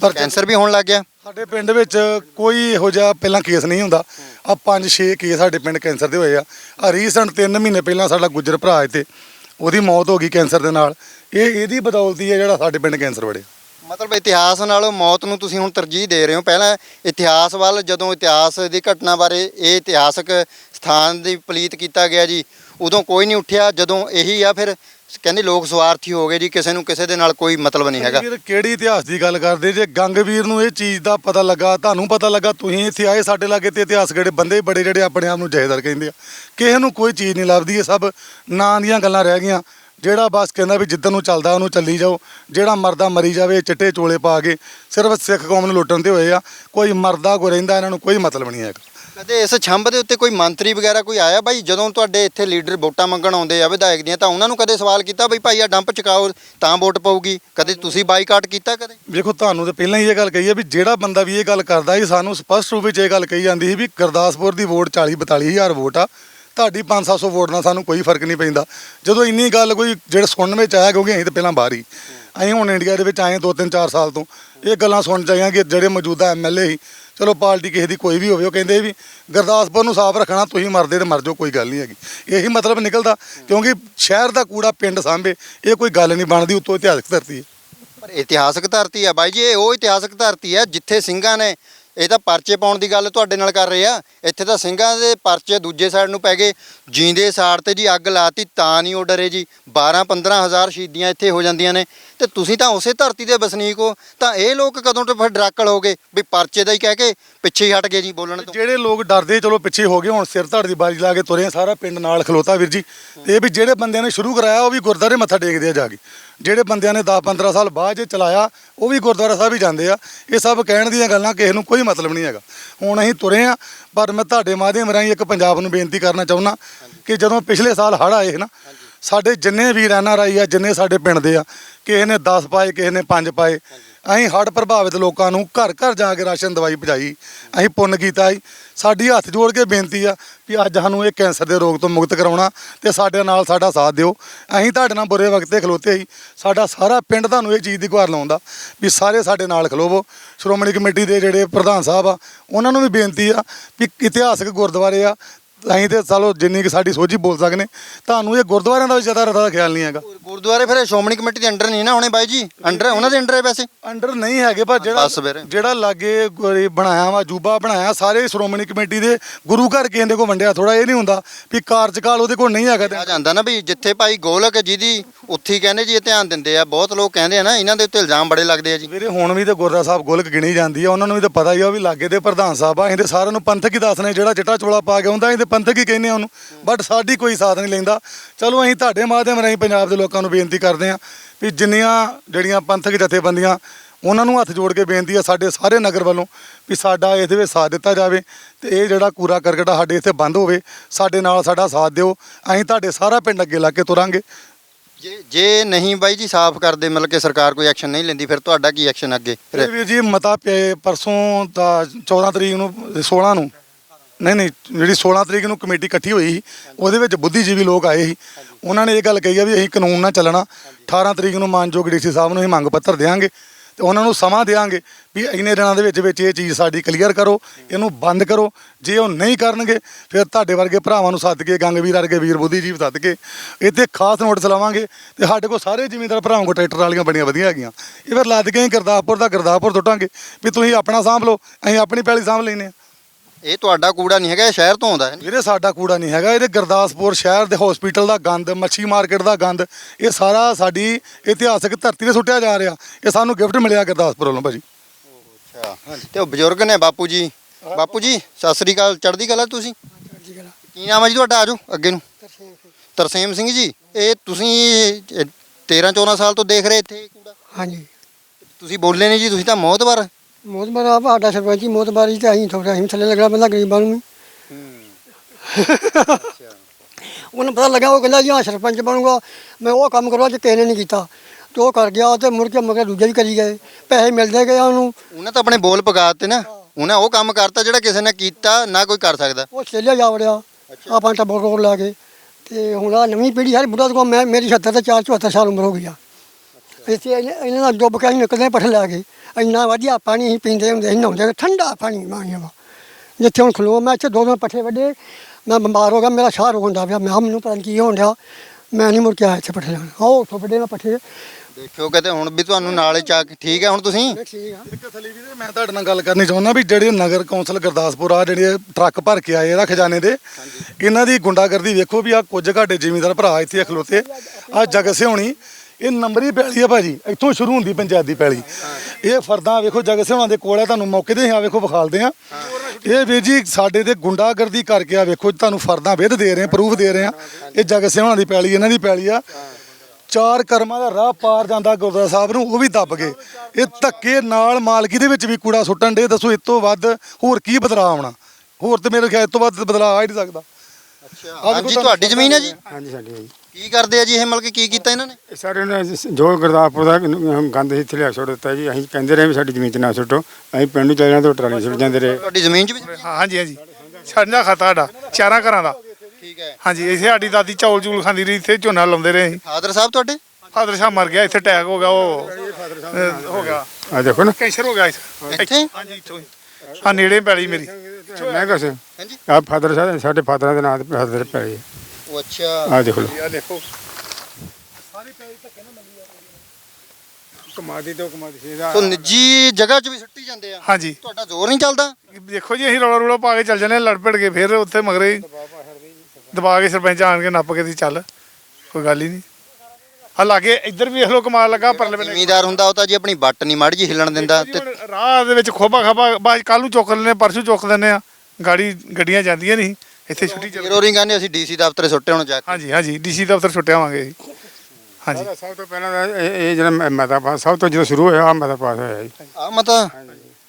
ਪਰ ਕੈਂਸਰ ਵੀ ਹੋਣ ਲੱਗ ਗਿਆ। ਸਾਡੇ ਪਿੰਡ ਵਿੱਚ ਕੋਈ ਇਹੋ ਜਿਹਾ ਪਹਿਲਾਂ ਕੇਸ ਨਹੀਂ ਹੁੰਦਾ। ਆ 5-6 ਕੇਸ ਸਾਡੇ ਪਿੰਡ ਕੈਂਸਰ ਦੇ ਹੋਏ ਆ। ਆ ਰੀਸੈਂਟ 3 ਮਹੀਨੇ ਪਹਿਲਾਂ ਸਾਡਾ ਗੁੱਜਰ ਭਰਾ ਇੱਥੇ ਉਹਦੀ ਮੌਤ ਹੋ ਗਈ ਕੈਂਸਰ ਦੇ ਨਾਲ। ਇਹ ਇਹਦੀ ਬਦੌਲਤੀ ਹੈ ਜਿਹੜਾ ਸਾਡੇ ਪਿੰਡ ਕੈਂਸਰ ਵੜਿਆ ਮਤਲਬ ਇਤਿਹਾਸ ਨਾਲੋਂ ਮੌਤ ਨੂੰ ਤੁਸੀਂ ਹੁਣ ਤਰਜੀਹ ਦੇ ਰਹੇ ਹੋ। ਪਹਿਲਾਂ ਇਤਿਹਾਸ ਵੱਲ ਜਦੋਂ ਇਤਿਹਾਸ ਦੀ ਘਟਨਾ ਬਾਰੇ ਇਹ ਇਤਿਹਾਸਕ ਸਥਾਨ ਦੀ ਪਲੀਤ ਕੀਤਾ ਗਿਆ ਜੀ, ਉਦੋਂ ਕੋਈ ਨਹੀਂ ਉੱਠਿਆ, ਜਦੋਂ ਇਹੀ ਆ ਫਿਰ ਕਹਿੰਦੇ ਲੋਕ ਸਵਾਰਥੀ ਹੋ ਗਏ ਜੀ, ਕਿਸੇ ਨੂੰ ਕਿਸੇ ਦੇ ਨਾਲ ਕੋਈ ਮਤਲਬ ਨਹੀਂ ਹੈਗਾ। ਵੀਰ ਕਿਹੜੀ ਇਤਿਹਾਸ ਦੀ ਗੱਲ ਕਰਦੇ? ਜੇ ਗੰਗਵੀਰ ਨੂੰ ਇਹ ਚੀਜ਼ ਦਾ ਪਤਾ ਲੱਗਾ, ਤੁਹਾਨੂੰ ਪਤਾ ਲੱਗਾ, ਤੁਸੀਂ ਇੱਥੇ ਆਏ ਸਾਡੇ ਲਾਗੇ ਤੇ ਇਤਿਹਾਸ ਜਿਹੜੇ ਬੰਦੇ ਬੜੇ ਜਿਹੜੇ ਆਪਣੇ ਆਪ ਨੂੰ ਜਹੇਦਾਰ ਕਹਿੰਦੇ ਆ। ਕਿਸੇ ਨੂੰ ਕੋਈ ਚੀਜ਼ ਨਹੀਂ ਲੱਭਦੀ, ਇਹ ਸਭ ਨਾਂ ਦੀਆਂ ਗੱਲਾਂ ਰਹਿ ਗਈਆਂ। ਜਿਹੜਾ ਬਸ ਕਹਿੰਦਾ ਵੀ ਜਿੱਦਨ ਨੂੰ ਚੱਲਦਾ, ਉਹਨੂੰ ਚੱਲੀ ਜਾਓ। ਜਿਹੜਾ ਮਰਦਾ ਮਰੀ ਜਾਵੇ ਚਿੱਟੇ ਚੋਲੇ ਪਾ ਕੇ ਸਿਰਫ ਸਿੱਖ ਕੌਮ ਨੂੰ ਲੁੱਟਣ ਤੇ ਹੋਏ ਆ। ਕੋਈ ਮਰਦਾ ਕੋਈ ਰਹਿੰਦਾ, ਇਹਨਾਂ ਨੂੰ ਕੋਈ ਮਤਲਬ ਨਹੀਂ ਹੈਗਾ। ਕਦੇ ਇਸ ਛੰਭ ਦੇ ਉੱਤੇ ਕੋਈ ਮੰਤਰੀ ਵਗੈਰਾ ਕੋਈ ਆਇਆ ਬਾਈ? ਜਦੋਂ ਤੁਹਾਡੇ ਇੱਥੇ ਲੀਡਰ ਵੋਟਾਂ ਮੰਗਣ ਆਉਂਦੇ ਆ, ਵਿਧਾਇਕ ਦੀਆਂ, ਤਾਂ ਉਹਨਾਂ ਨੂੰ ਕਦੇ ਸਵਾਲ ਕੀਤਾ ਬਈ ਭਾਈ ਆ ਡੰਪ ਚੁਕਾਓ, ਤਾਂ ਵੋਟ ਪਊਗੀ? ਕਦੇ ਤੁਸੀਂ ਬਾਈਕਾਟ ਕੀਤਾ ਕਦੇ? ਵੇਖੋ, ਤੁਹਾਨੂੰ ਤੇ ਪਹਿਲਾਂ ਹੀ ਇਹ ਗੱਲ ਕਹੀ ਹੈ ਵੀ ਜਿਹੜਾ ਬੰਦਾ ਵੀ ਇਹ ਗੱਲ ਕਰਦਾ ਸੀ, ਸਾਨੂੰ ਸਪਸ਼ਟ ਰੂਪ ਵਿੱਚ ਇਹ ਗੱਲ ਕਹੀ ਜਾਂਦੀ ਸੀ ਵੀ ਗੁਰਦਾਸਪੁਰ ਦੀ ਵੋਟ 40 42 ਹਜ਼ਾਰ ਵੋਟ ਆ। ਤੁਹਾਡੀ 5-700 ਵੋਟ ਨਾਲ ਸਾਨੂੰ ਕੋਈ ਫ਼ਰਕ ਨਹੀਂ ਪੈਂਦਾ। ਜਦੋਂ ਇੰਨੀ ਗੱਲ ਕੋਈ ਜਿਹੜਾ ਸੁਣਨ ਵਿੱਚ ਆਇਆ ਕਿਉਂਕਿ ਅਸੀਂ ਤਾਂ ਪਹਿਲਾਂ ਬਾਹਰ ਹੀ। ਅਸੀਂ ਹੁਣ ਇੰਡੀਆ ਦੇ ਵਿੱਚ ਆਏ 2-3-4 ਸਾਲ ਤੋਂ। ਇਹ ਗੱਲਾਂ ਸੁਣ ਚਾਹੀਆਂ ਕਿ ਜਿਹੜੇ ਮੌਜੂਦਾ ਐਮਐਲਏ ਸੀ ਚਲੋ ਪਾਰਟੀ ਕਿਸੇ ਦੀ ਕੋਈ ਵੀ ਹੋਵੇ, ਉਹ ਕਹਿੰਦੇ ਵੀ ਗੁਰਦਾਸਪੁਰ ਨੂੰ ਸਾਫ਼ ਰੱਖਣਾ, ਤੁਸੀਂ ਮਰਦੇ ਤੇ ਮਰ ਜਾਓ, ਕੋਈ ਗੱਲ ਨਹੀਂ ਹੈਗੀ। ਇਹੀ ਮਤਲਬ ਨਿਕਲਦਾ, ਕਿਉਂਕਿ ਸ਼ਹਿਰ ਦਾ ਕੂੜਾ ਪਿੰਡ ਸਾਂਭੇ, ਇਹ ਕੋਈ ਗੱਲ ਨਹੀਂ ਬਣਦੀ, ਉੱਤੋਂ ਇਤਿਹਾਸਕ ਧਰਤੀ ਹੈ। ਪਰ ਇਤਿਹਾਸਕ ਧਰਤੀ ਆ ਬਾਈ ਜੀ, ਇਹ ਉਹ ਇਤਿਹਾਸਕ ਧਰਤੀ ਆ ਜਿੱਥੇ ਸਿੰਘਾਂ ਨੇ ਇਹ ਤਾਂ ਪਰਚੇ ਪਾਉਣ ਦੀ ਗੱਲ ਤੁਹਾਡੇ ਨਾਲ ਕਰ ਰਹੇ ਆ, ਇੱਥੇ ਤਾਂ ਸਿੰਘਾਂ ਦੇ ਪਰਚੇ ਦੂਜੇ ਸਾਈਡ ਨੂੰ ਪੈ ਗਏ, ਜੀਂਦੇ ਸਾੜ ਤੇ ਜੀ ਅੱਗ ਲਾਤੀ, ਤਾਂ ਨਹੀਂ ਉਹ ਡਰੇ ਜੀ 12 15 ਹਜ਼ਾਰ ਸ਼ਹੀਦੀਆਂ ਇੱਥੇ ਹੋ ਜਾਂਦੀਆਂ ਨੇ ਤੇ ਤੁਸੀਂ ਤਾਂ ਉਸੇ ਧਰਤੀ ਦੇ ਵਸਨੀਕ ਹੋ ਤਾਂ ਇਹ ਲੋਕ ਕਦੋਂ ਤੋਂ ਫਿਰ ਡਰਾਕਲ ਹੋ ਗਏ ਵੀ ਪਰਚੇ ਦਾ ਹੀ ਕਹਿ ਕੇ ਪਿੱਛੇ ਹੀ ਹਟ ਗਏ ਜੀ ਬੋਲਣ ਤੋਂ। ਜਿਹੜੇ ਲੋਕ ਡਰਦੇ ਚਲੋ ਪਿੱਛੇ ਹੋ ਗਏ ਹੁਣ ਸਿਰ ਧੜ ਦੀ ਬਾਜੀ ਲਾ ਕੇ ਤੁਰੇ ਆ, ਸਾਰਾ ਪਿੰਡ ਨਾਲ ਖਲੋਤਾ ਵੀਰ ਜੀ। ਤੇ ਇਹ ਵੀ ਜਿਹੜੇ ਬੰਦਿਆਂ ਨੇ ਸ਼ੁਰੂ ਕਰਾਇਆ ਉਹ ਵੀ ਗੁਰਦੁਆਰੇ ਮੱਥਾ ਟੇਕਦੇ ਆ ਜਾ ਕੇ। ਜਿਹੜੇ ਬੰਦਿਆਂ ਨੇ 10 15 ਸਾਲ ਬਾਅਦ ਜੇ ਚਲਾਇਆ ਉਹ ਵੀ ਗੁਰਦੁਆਰਾ ਸਾਹਿਬ ਹੀ ਜਾਂਦੇ ਆ। ਇਹ ਸਭ ਕਹਿਣ ਦੀਆਂ ਗੱਲਾਂ ਕਿਸੇ ਨੂੰ ਕੋਈ ਮਤਲਬ ਨਹੀਂ ਹੈਗਾ। ਹੁਣ ਅਸੀਂ ਤੁਰੇ ਆ ਪਰ ਮੈਂ ਤੁਹਾਡੇ ਮਾਧਿਅਮ ਰਾਹੀਂ ਇੱਕ ਪੰਜਾਬ ਨੂੰ ਬੇਨਤੀ ਕਰਨਾ ਚਾਹੁੰਦਾ ਕਿ ਜਦੋਂ ਪਿਛਲੇ ਸਾਲ ਹੜ੍ਹ ਆਏ ਨਾ ਸਾਡੇ ਜਿੰਨੇ ਵੀਰ ਐਨ ਆਰ ਆਈ ਆ, ਜਿੰਨੇ ਸਾਡੇ ਪਿੰਡ ਦੇ ਆ, ਕਿਸੇ ਨੇ 10 ਪਾਏ, ਕਿਸੇ ਨੇ 5 ਪਾਏ, ਅਸੀਂ ਹੜ੍ਹ ਪ੍ਰਭਾਵਿਤ ਲੋਕਾਂ ਨੂੰ ਘਰ ਘਰ ਜਾ ਕੇ ਰਾਸ਼ਨ ਦਵਾਈ ਪਹੁੰਚਾਈ, ਅਸੀਂ ਪੁੰਨ ਕੀਤਾ ਜੀ। ਸਾਡੀ ਹੱਥ ਜੋੜ ਕੇ ਬੇਨਤੀ ਆ ਵੀ ਅੱਜ ਸਾਨੂੰ ਇਹ ਕੈਂਸਰ ਦੇ ਰੋਗ ਤੋਂ ਮੁਕਤ ਕਰਾਉਣਾ ਤੇ ਸਾਡੇ ਨਾਲ ਸਾਡਾ ਸਾਥ ਦਿਓ। ਅਸੀਂ ਤੁਹਾਡੇ ਨਾਲ ਬੁਰੇ ਵਕਤ ਤੇ ਖਲੋਤੇ ਸੀ ਸਾਡਾ ਸਾਰਾ ਪਿੰਡ ਤੁਹਾਨੂੰ ਇਹ ਚੀਜ਼ ਦੀ ਗੁਹਾਰ ਲਾਉਂਦਾ ਵੀ ਸਾਰੇ ਸਾਡੇ ਨਾਲ ਖਲੋਵੋ। ਸ਼੍ਰੋਮਣੀ ਕਮੇਟੀ ਦੇ ਜਿਹੜੇ ਪ੍ਰਧਾਨ ਸਾਹਿਬ ਆ, ਉਹਨਾਂ ਨੂੰ ਵੀ ਬੇਨਤੀ ਆ ਵੀ ਇਤਿਹਾਸਕ ਗੁਰਦੁਆਰੇ ਆ ਅਸੀਂ ਤੇ ਚਲੋ ਜਿੰਨੀ ਕਿ ਸਾਡੀ ਸੋਝੀ ਬੋਲ ਸਕਨੇ ਤੁਹਾਨੂੰ ਇਹ ਗੁਰਦੁਆਰਿਆਂ ਦਾ ਵੀ ਜ਼ਿਆਦਾ ਰਤਾ ਦਾ ਖਿਆਲ ਨਹੀਂ ਹੈਗਾ। ਗੁਰਦੁਆਰੇ ਫਿਰ ਸ਼੍ਰੋਮਣੀ ਕਮੇਟੀ ਦੇ ਅੰਡਰ ਨਹੀਂ ਨਾ ਹੋਣੇ ਬਾਈ ਜੀ? ਅੰਡਰ ਉਹਨਾਂ ਦੇ ਅੰਡਰ ਹੈ ਵੈਸੇ? ਅੰਡਰ ਨਹੀਂ ਹੈਗੇ ਪਰ ਜਿਹੜਾ ਬਸ। ਜਿਹੜਾ ਲਾਗੇ ਗੁਰੀ ਬਣਾਇਆ ਵਾ ਜੂਬਾ ਬਣਾਇਆ ਸਾਰੇ ਸ਼੍ਰੋਮਣੀ ਕਮੇਟੀ ਦੇ ਗੁਰੂ ਘਰ ਕਿਸੇ ਦੇ ਕੋ ਵੰਡਿਆ ਥੋੜਾ ਇਹ ਨਹੀਂ ਹੁੰਦਾ ਵੀ ਕਾਰਜਕਾਲ ਉਹਦੇ ਕੋਲ ਨਹੀਂ ਹੈਗਾ ਤੇ ਆ ਜਾਂਦਾ ਨਾ ਵੀ ਜਿੱਥੇ ਭਾਈ ਗੋਲਕ ਜਿਹਦੀ ਉੱਥੇ ਹੀ ਕਹਿੰਦੇ ਜੀ ਇਹ ਧਿਆਨ ਦਿੰਦੇ ਆ। ਬਹੁਤ ਲੋਕ ਕਹਿੰਦੇ ਆ ਨਾ ਇਹਨਾਂ ਦੇ ਉੱਤੇ ਇਲਜ਼ਾਮ ਬੜੇ ਲੱਗਦੇ ਆ ਜੀ। ਵੀਰੇ ਹੁਣ ਵੀ ਤੇ ਗੁਰਦਾ ਸਾਹਿਬ ਗੋਲਕ ਗਿਣੀ ਜਾਂਦੀ ਆ ਉਹਨਾਂ ਨੂੰ ਵੀ ਤਾਂ ਪਤਾ ਹੀ ਆ ਵੀ ਲਾਗੇ ਦੇ ਪ੍ਰਧਾਨ ਸਾਹਿਬ ਆ ਤੇ ਸਾਰਿਆਂ ਨੂੰ ਪੰਥਕ ਹੀ ਦੱਸਨੇ ਜਿਹੜਾ ਚਿੱਟਾ ਚੋਲਾ ਪਾ ਕੇ ਆਉਂਦਾ ਤੇ ਪੰਥਕ ਹੀ ਕਹਿੰਦੇ ਆ ਉਹਨੂੰ ਬਟ ਸਾਡੀ ਕੋਈ ਸਾਥ ਨਹੀਂ ਲੈਂਦਾ। ਚਲੋ ਅਸੀਂ ਤੁਹਾਡੇ ਮਾਧਿਅਮ ਰਾਹੀਂ ਪੰਜਾਬ ਦੇ ਲੋਕਾਂ ਨੂੰ ਬੇਨਤੀ ਕਰਦੇ ਆ ਵੀ ਜਿੰਨੀਆਂ ਜਿਹੜੀਆਂ ਪੰਥਕ ਜਥੇਬੰਦੀਆਂ ਉਹਨਾਂ ਨੂੰ ਹੱਥ ਜੋੜ ਕੇ ਬੇਨਤੀ ਆ ਸਾਡੇ ਸਾਰੇ ਨਗਰ ਵੱਲੋਂ ਵੀ ਸਾਡਾ ਇਹਦੇ ਵਿੱਚ ਸਾਥ ਦਿੱਤਾ ਜਾਵੇ ਤੇ ਇਹ ਜਿਹੜਾ ਕੂੜਾ ਕਰਕਟ ਸਾਡੇ ਇੱਥੇ ਬੰਦ ਹੋਵੇ ਸਾਡੇ ਨਾਲ ਸਾਡਾ ਸਾਥ ਦਿਓ ਅਸੀਂ ਤੁਹਾਡੇ ਸਾਰਾ ਪਿੰਡ ਅੱਗੇ ਲਾ ਕੇ ਤੁਰਾਂਗੇ। ਜੇ ਜੇ ਨਹੀਂ ਬਾਈ ਜੀ ਸਾਫ਼ ਕਰਦੇ ਮਤਲਬ ਕਿ ਸਰਕਾਰ ਕੋਈ ਐਕਸ਼ਨ ਨਹੀਂ ਲੈਂਦੀ ਫਿਰ ਤੁਹਾਡਾ ਕੀ ਐਕਸ਼ਨ ਅੱਗੇ? ਇਹ ਵੀਰ ਜੀ ਮਤਾ ਪਿਆ ਪਰਸੋਂ ਦਾ 14 ਤਰੀਕ ਨੂੰ 16 ਨੂੰ। ਨਹੀਂ ਨਹੀਂ ਜਿਹੜੀ 16 ਤਰੀਕ ਨੂੰ ਕਮੇਟੀ ਇਕੱਠੀ ਹੋਈ ਸੀ ਉਹਦੇ ਵਿੱਚ ਬੁੱਧੀਜੀਵੀ ਲੋਕ ਆਏ ਸੀ। ਉਹਨਾਂ ਨੇ ਇਹ ਗੱਲ ਕਹੀ ਆ ਵੀ ਅਸੀਂ ਕਾਨੂੰਨ ਨਾਲ ਚੱਲਣਾ। 18 ਤਰੀਕ ਨੂੰ ਮਾਨਯੋਗ ਡੀਸੀ ਸਾਹਿਬ ਨੂੰ ਅਸੀਂ ਮੰਗ ਪੱਤਰ ਦੇਵਾਂਗੇ ਤੇ ਉਹਨਾਂ ਨੂੰ ਸਮਾਂ ਦੇਵਾਂਗੇ ਵੀ ਇੰਨੇ ਦਿਨਾਂ ਦੇ ਵਿੱਚ ਵਿੱਚ ਇਹ ਚੀਜ਼ ਸਾਡੀ ਕਲੀਅਰ ਕਰੋ ਇਹਨੂੰ ਬੰਦ ਕਰੋ। ਜੇ ਉਹ ਨਹੀਂ ਕਰਨਗੇ ਫਿਰ ਤੁਹਾਡੇ ਵਰਗੇ ਭਰਾਵਾਂ ਨੂੰ ਸੱਦ ਕੇ ਗੰਗਵੀਰ ਵਰਗੇ ਵੀਰ ਬੁੱਧੀਜੀਵ ਸੱਦ ਕੇ ਇੱਥੇ ਖਾਸ ਨੋਟਿਸ ਲਵਾਂਗੇ ਤੇ ਸਾਡੇ ਕੋਲ ਸਾਰੇ ਜ਼ਿਮੀਂਦਾਰ ਭਰਾਵਾਂ ਕੋਲ ਟਰੈਕਟਰ ਵਾਲੀਆਂ ਬੜੀਆਂ ਵਧੀਆ ਹੈਗੀਆਂ। ਇਹ ਫਿਰ ਲੱਦ ਕੇ ਗੁਰਦਾਸਪੁਰ ਦਾ ਗੁਰਦਾਸਪੁਰ ਸੁੱਟਾਂਗੇ ਵੀ ਤੁਸੀਂ ਆਪਣਾ ਸਾਂਭ ਲਓ ਅਸੀਂ ਆਪਣੀ ਪੈਲੀ ਸਾਂਭ ਲੈਨੇ ਆ ਇਹ ਤੁਹਾਡਾ ਕੂੜਾ ਨਹੀਂ ਹੈਗਾ ਇਹ ਸ਼ਹਿਰ ਤੋਂ ਆਉਂਦਾ ਹੈ। ਵੀਰੇ ਸਾਡਾ ਕੂੜਾ ਨਹੀਂ ਹੈਗਾ ਇਹਦੇ ਗੁਰਦਾਸਪੁਰ ਸ਼ਹਿਰ ਦੇ ਹਸਪੀਟਲ ਦਾ ਗੰਦ ਮੱਛੀ ਮਾਰਕੀਟ ਦਾ ਗੰਦ ਇਹ ਸਾਰਾ ਸਾਡੀ ਇਤਿਹਾਸਕ ਧਰਤੀ ਤੇ ਸੁੱਟਿਆ ਜਾ ਰਿਹਾ। ਇਹ ਸਾਨੂੰ ਗਿਫਟ ਮਿਲਿਆ ਗੁਰਦਾਸਪੁਰ ਵੱਲੋਂ ਭਾਜੀ। ਅੱਛਾ। ਤੇ ਉਹ ਬਜ਼ੁਰਗ ਨੇ ਬਾਪੂ ਜੀ। ਬਾਪੂ ਜੀ ਸਤਿ ਸ੍ਰੀ ਅਕਾਲ। ਚੜ੍ਹਦੀ ਕਲਾ ਤੁਸੀਂ? ਕੀ ਨਾਮ ਹੈ ਜੀ ਤੁਹਾਡਾ ਆਜੋ ਅੱਗੇ ਨੂੰ? ਤਰਸੇਮ ਸਿੰਘ ਜੀ ਇਹ ਤੁਸੀਂ 13 14 ਸਾਲ ਤੋਂ ਦੇਖ ਰਹੇ ਇੱਥੇ ਕੂੜਾ? ਹਾਂਜੀ। ਤੁਸੀਂ ਬੋਲੇ ਨਹੀਂ ਜੀ ਤੁਸੀਂ ਤਾਂ ਮੌਤਬਰ ਮੋਤਬਾਰ ਆ ਸਾਡਾ ਸਰਪੰਚੀ ਮੋਤਬਾਰੀ ਤੇ ਅਸੀਂ ਥੋੜਾ ਅਸੀਂ ਥੱਲੇ ਲੱਗਣਾ ਪੈਂਦਾ ਗਰੀਬਾਂ ਨੂੰ ਉਹਨੂੰ ਪਤਾ ਲੱਗਾ ਉਹ ਕਹਿੰਦਾ ਜੀ ਹਾਂ ਸਰਪੰਚ ਬਣੂਗਾ। ਮੈਂ ਉਹ ਕੰਮ ਕਰਵਾ ਜੇ ਕਿਸੇ ਨੇ ਨਹੀਂ ਕੀਤਾ। ਤੇ ਉਹ ਕਰ ਗਿਆ ਤੇ ਮੁੜ ਕੇ ਮਗਰ ਦੂਜੇ ਵੀ ਕਰੀ ਗਏ। ਪੈਸੇ ਮਿਲਦੇ ਗਏ ਉਹਨੂੰ। ਉਹਨੇ ਤਾਂ ਆਪਣੇ ਬੋਲ ਪਗਾ ਦਿੱਤੇ ਨਾ। ਉਹਨੇ ਉਹ ਕੰਮ ਕਰਤਾ ਜਿਹੜਾ ਕਿਸੇ ਨੇ ਕੀਤਾ ਨਾ ਕੋਈ ਕਰ ਸਕਦਾ। ਉਹ ਆਸਟ੍ਰੇਲੀਆ ਜਾ ਵੜਿਆ। ਆਪਾਂ ਟੱਬਰ ਕੋਲ ਲਾ ਕੇ। ਤੇ ਹੁਣ ਆ ਨਵੀਂ ਪੀੜ੍ਹੀ ਸਾਰੀ ਬੁੱਢਾ ਤੋਂ ਮੈਂ ਮੇਰੀ 70 ਤੇ 4 74 ਸਾਲ ਉਮਰ ਹੋ ਗਈ ਆ। ਇੱਥੇ ਇਹਨੇ- ਇਹਨਾਂ ਦਾ ਡੁੱਬ ਕੇ ਅਸੀਂ ਨਿਕਲਦੇ ਪੱਠੇ ਲੈ ਕੇ। ਇੰਨਾ ਵਧੀਆ ਪਾਣੀ ਅਸੀਂ ਪੀਂਦੇ ਹੁੰਦੇ ਸੀ ਨਹਾਉਂਦੇ ਠੰਡਾ ਪਾਣੀ ਮਾਣੀਆਂ ਵਾ। ਜਿੱਥੇ ਹੁਣ ਖਲੋ ਮੈਂ ਇੱਥੇ ਦੋ ਦੋ ਪੱਠੇ ਵੱਡੇ ਮੈਂ ਬਿਮਾਰ ਹੋ ਗਿਆ ਮੇਰਾ ਸਾਹ ਰੋਣ ਦਾ ਪਿਆ ਮੈਂ ਮੈਨੂੰ ਪਤਾ ਨਹੀਂ ਕੀ ਹੋਣ ਡਿਆ ਮੈਂ ਨਹੀਂ ਮੁੜ ਕੇ ਆਇਆ ਇੱਥੇ ਪੱਠੇ ਲੈਣ। ਆਓ ਉੱਥੋਂ ਵੱਡੇ ਮੈਂ ਪੱਠੇ। ਦੇਖਿਓ ਕਿਤੇ ਹੁਣ ਵੀ ਤੁਹਾਨੂੰ ਨਾਲ ਹੀ ਚਾ ਕੇ ਠੀਕ ਹੈ ਹੁਣ ਤੁਸੀਂ? ਠੀਕ ਆ ਇੱਕ ਥਲੀ ਵੀਰੇ ਮੈਂ ਤੁਹਾਡੇ ਨਾਲ ਗੱਲ ਕਰਨੀ ਚਾਹੁੰਦਾ ਵੀ ਜਿਹੜੇ ਨਗਰ ਕੌਂਸਲ ਗੁਰਦਾਸਪੁਰ ਆ ਜਿਹੜੇ ਟਰੱਕ ਭਰ ਕੇ ਆਏ ਇਹਦਾ ਖਜ਼ਾਨੇ ਦੇ ਇਹਨਾਂ ਦੀ ਗੁੰਡਾਗਰਦੀ ਵੇਖੋ ਵੀ ਆ ਕੁਝ ਘਾਟੇ ਜ਼ਿਮੀਂਦਾਰ ਭਰਾ ਇੱਥੇ ਖਲੋਤੇ ਆ ਜਗਤ ਸਿਉਣੀ ਇਹ ਨੰਬਰੀ ਪੈਲੀ ਆ ਭਾਜੀ ਇੱਥੋਂ ਸ਼ੁਰੂ ਹੁੰਦੀ ਪੰਚਾਇਤ ਦੀ ਪੈਲੀ। ਇਹ ਫਰਦਾਂ ਵੇਖੋ ਜਗਤ ਸਿਉਣਾ ਦੇ ਕੋਲ ਆ ਤੁਹਾਨੂੰ ਮੌਕੇ ਤੇ ਆ ਵੇਖੋ ਵਿਖਾਲਦੇ ਆ। ਇਹ ਵੀਰ ਜੀ ਸਾਡੇ ਤੇ ਗੁੰਡਾਗਰਦੀ ਕਰਕੇ ਆ ਵੇਖੋ ਤੁਹਾਨੂੰ ਫਰਦਾਂ ਵਿਧ ਦੇ ਰਹੇ ਆ ਪ੍ਰੂਫ ਦੇ ਰਹੇ ਆ। ਇਹ ਜਗਤ ਸਿਉਣਾ ਦੀ ਪੈਲੀ ਇਹਨਾਂ ਦੀ ਪੈਲੀ ਆ। ਚਾਰ ਕਰਮਾਂ ਦਾ ਰਾਹ ਪਾਰ ਜਾਂਦਾ ਗੁਰਦੁਆਰਾ ਸਾਹਿਬ ਨੂੰ ਉਹ ਵੀ ਦੱਬ ਗਏ। ਇਹ ਧੱਕੇ ਨਾਲ ਮਾਲਕੀ ਦੇ ਵਿੱਚ ਵੀ ਕੂੜਾ ਸੁੱਟਣ ਦੇ ਦੱਸੋ ਇਸ ਤੋਂ ਵੱਧ ਹੋਰ ਕੀ ਬਦਲਾਅ ਆਉਣਾ? ਹੋਰ ਤੇ ਮੇਰੇ ਖਿਆਲ ਤੋਂ ਵੱਧ ਬਦਲਾਅ ਆ ਹੀ ਨਹੀਂ ਸਕਦਾ। ਹਾਂਜੀ ਤੁਹਾਡੀ ਜ਼ਮੀਨ ਹੈ ਜੀ? ਹਾਂਜੀ ਸਾਡੀ ਹੈ ਜੀ। ਕੀ ਕਰਦੇ ਆ ਜੀ ਇਹ ਮਤਲਬ ਕਿ ਕੀ ਕੀਤਾ ਇਹਨਾਂ ਨੇ? ਇਹ ਸਾਰੇ ਨੇ ਜੋ ਗੁਰਦਾਸਪੁਰ ਦਾ ਗੰਦ ਇੱਥੇ ਲਿਆ ਸੁੱਟ ਦਿੱਤਾ ਜੀ। ਅਸੀਂ ਕਹਿੰਦੇ ਰਹੇ ਵੀ ਸਾਡੀ ਜ਼ਮੀਨ 'ਚ ਨਾ ਸੁੱਟੋ। ਅਸੀਂ ਪਿੰਡ ਨੂੰ ਚੱਲ ਜਾਂਦੇ ਉਹ ਟਰਾਲੀ ਸੁੱਟ ਜਾਂਦੇ ਰਹੇ। ਤੁਹਾਡੀ ਜ਼ਮੀਨ 'ਚ ਵੀ? ਹਾਂਜੀ ਹਾਂਜੀ। ਸਾਡਾ ਖਾਤਾ ਸਾਡਾ ਚਾਰਾਂ ਘਰਾਂ ਦਾ। ਠੀਕ ਹੈ। ਹਾਂਜੀ ਇੱਥੇ ਸਾਡੀ ਦਾਦੀ ਚੌਲ ਚੂਲ ਖਾਂਦੀ ਰਹੀ ਇੱਥੇ ਝੋਨਾ ਲਾਉਂਦੇ ਰਹੇ ਅਸੀਂ। ਫਾਦਰ ਸਾਹਿਬ ਤੁਹਾਡੇ? ਫਾਦਰ ਸਾਹਿਬ ਮਰ ਗਿਆ ਇੱਥੇ ਅਟੈਕ ਹੋ ਗਿਆ ਉਹ ਹੋ ਗਿਆ। ਆ ਦੇਖੋ ਨਾ। ਕੈਂਸਰ ਹੋ ਗਿਆ ਇੱਥੇ। ਇੱਥੇ? ਹਾਂਜੀ ਇੱਥੋਂ ਹੀ। ਆ ਨੇੜੇ ਪੈਲੀ ਮੇਰੀ। ਮੈਂ ਕਹਾਂ ਹਾਂਜੀ? ਆ ਫਾਦਰ ਸਾਹਿਬ ਸਾਡੇ ਫਾਦਰਾਂ ਦੇ ਨਾਂ ਤੇ ਫਾਦਰ ਪਏ ਉਹ ਅੱਛਾ। ਆ ਦੇਖੋ। ਆ ਦੇਖੋ ਕਮਾਦੀ ਤੋਂ ਕਮਾਦੀ ਸੀਦਾ ਸੋ ਨਿੱਜੀ ਜਗ੍ਹਾ 'ਚ ਵੀ ਸੁੱਟੀ ਜਾਂਦੇ ਆ। ਹਾਂਜੀ। ਤੁਹਾਡਾ ਜ਼ੋਰ ਨਹੀਂ ਚੱਲਦਾ? ਦੇਖੋ ਜੀ ਅਸੀਂ ਰੌਲਾ ਰੌਲਾ ਪਾ ਕੇ ਚੱਲ ਜਾਂਦੇ ਹਾਂ, ਲੜ ਭਿੜ ਕੇ ਫਿਰ ਉੱਥੇ ਮਗਰੇ ਹੀ ਦਬਾ ਕੇ ਸਰਪੰਚ ਆਣ ਕੇ ਨੱਪ ਕੇ ਦੀ ਚੱਲ। ਕੋਈ ਗੱਲ ਹੀ ਨਹੀਂ। ਆ ਲਾਗੇ ਇੱਧਰ ਵੀ ਵੇਖ ਲੋ ਕਮਾਲ ਲੱਗਾ ਪਰਲੇ ਵੇਲੇ ਜ਼ਿਮੀਦਾਰ ਹੁੰਦਾ ਉਹ ਤਾਂ ਜੀ ਆਪਣੀ ਬੱਟ ਨਹੀਂ ਮਾੜੀ ਜੀ ਹਿੱਲਣ ਦਿੰਦਾ ਤੇ ਹੁਣ ਰਾਹ ਦੇ ਵਿੱਚ ਖੋਬਾ ਖਬਾ ਬਾਅਦ ਕੱਲ ਨੂੰ ਚੁੱਕ ਲੈਣੇ ਪਰਸੋਂ ਚੁੱਕ ਲੈਣੇ ਆ ਗਾੜੀ ਗੱਡੀਆਂ ਜਾਂਦੀਆਂ ਨਹੀਂ ਇੱਥੇ ਛੁੱਟੀ ਚੱਲ ਜ਼ਰੂਰੀ ਕਹਿੰਦੇ ਅਸੀਂ ਡੀਸੀ ਦਫ਼ਤਰੇ ਸੁੱਟੇ ਹੁਣ ਜਾ ਕੇ। ਹਾਂਜੀ ਹਾਂਜੀ ਡੀਸੀ ਦਫ਼ਤਰ ਛੁੱਟਿਆ ਆਵਾਂਗੇ ਜੀ। ਹਾਂਜੀ। ਸਭ ਤੋਂ ਪਹਿਲਾਂ ਤਾਂ ਇਹ ਇਹ ਜਿਹੜਾ ਮ- ਮਤਾ ਪਾਸ ਸਭ ਤੋਂ ਜਦੋਂ ਸ਼ੁਰੂ ਹੋਇਆ ਆ ਮਤਾ ਪਾਸ ਹੋਇਆ ਜੀ। ਆ ਮਤਾ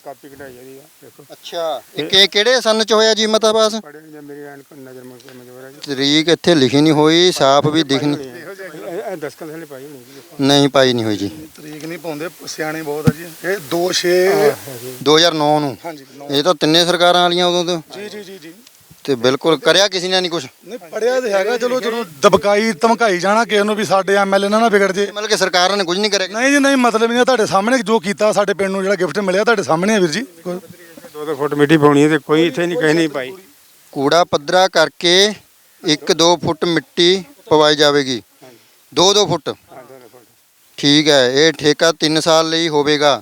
ਕਾਪੀ ਕਢਾਈ ਆ ਆਹ ਦੇਖੋ। ਅੱਛਾ ਇਹ ਕਿ- ਕਿਹੜੇ ਸੰਨ ਚ ਹੋਇਆ ਜੀ ਮਤਾ ਪਾਸ ਪੜ੍ਹੇ ਜੇ ਮੇਰੀ ਐਨਕ ਨਜ਼ਰ ਮੁਝ- ਮਜ਼ਬੂਰ ਹੈ ਜੀ। ਤਰੀਕ ਇੱਥੇ ਲਿਖੀ ਨਹੀਂ ਹੋਈ ਸਾਫ਼ ਵੀ ਦਿਖ ਨਹੀਂ ਇਹ- ਇਹ ਦਸਕਤ ਥੱਲੇ ਪਾਈ ਹੋਣੀ ਜੀ ਦੇਖੋ। ਨਹੀਂ ਪਾਈ ਨਹੀਂ ਹੋਈ ਜੀ। ਤਰੀਕ ਨਹੀਂ ਪਾਉਂਦੇ ਸਿਆਣੇ ਬਹੁਤ ਆ ਜੀ। ਇਹ 2 6 2009 ਨੂੰ ਹਾਂਜੀ ਇਹ ਤਾਂ ਤਿੰਨੇ ਸਰਕਾਰਾਂ ਵਾਲੀਆਂ ਉਦੋਂ ਤੋਂ। ਜੀ ਜੀ ਜੀ ਜੀ। ਤੇ ਬਿਲਕੁਲ ਕਰਿਆ ਕਿਸੇ ਨੇ ਨਹੀਂ ਕੁਝ ਨਹੀਂ ਪੜਿਆ ਤੇ ਹੈਗਾ ਚਲੋ ਜਦੋਂ ਦਬਕਾਈ ਧਮਕਾਈ ਜਾਣਾ ਕਿਸੇ ਨੂੰ ਵੀ ਸਾਡੇ ਐਮਐਲਏ ਨਾ ਨਾ ਵਿਗੜ ਜੇ। ਮਤਲਬ ਕਿ ਸਰਕਾਰਾਂ ਨੇ ਕੁਝ ਨਹੀਂ ਕਰਿਆ ਨਹੀਂ ਜੀ ਨਹੀਂ ਮਤਲਬ ਨਹੀਂ ਆ, ਤੁਹਾਡੇ ਸਾਹਮਣੇ ਜੋ ਕੀਤਾ ਸਾਡੇ ਪਿੰਡ ਨੂੰ ਜਿਹੜਾ ਗਿਫਟ ਮਿਲਿਆ ਤੁਹਾਡੇ ਸਾਹਮਣੇ ਆ ਵੀਰ ਜੀ। ਕੋਈ- ਦੋ ਦੋ ਫੁੱਟ ਮਿੱਟੀ ਪਾਉਣੀ ਹੈ ਤੇ ਕੋਈ ਇੱਥੇ ਨਹੀਂ ਕਹੀ ਨਹੀਂ ਪਾਈ। ਕੂੜਾ ਪੱਧਰਾ ਕਰਕੇ 1-2 ਫੁੱਟ ਮਿੱਟੀ ਪਵਾਈ ਜਾਵੇਗੀ। 2-2 ਫੁੱਟ। ਠੀਕ ਹੈ ਇਹ ਠੇਕਾ 3 ਸਾਲ ਲਈ ਹੋਵੇਗਾ।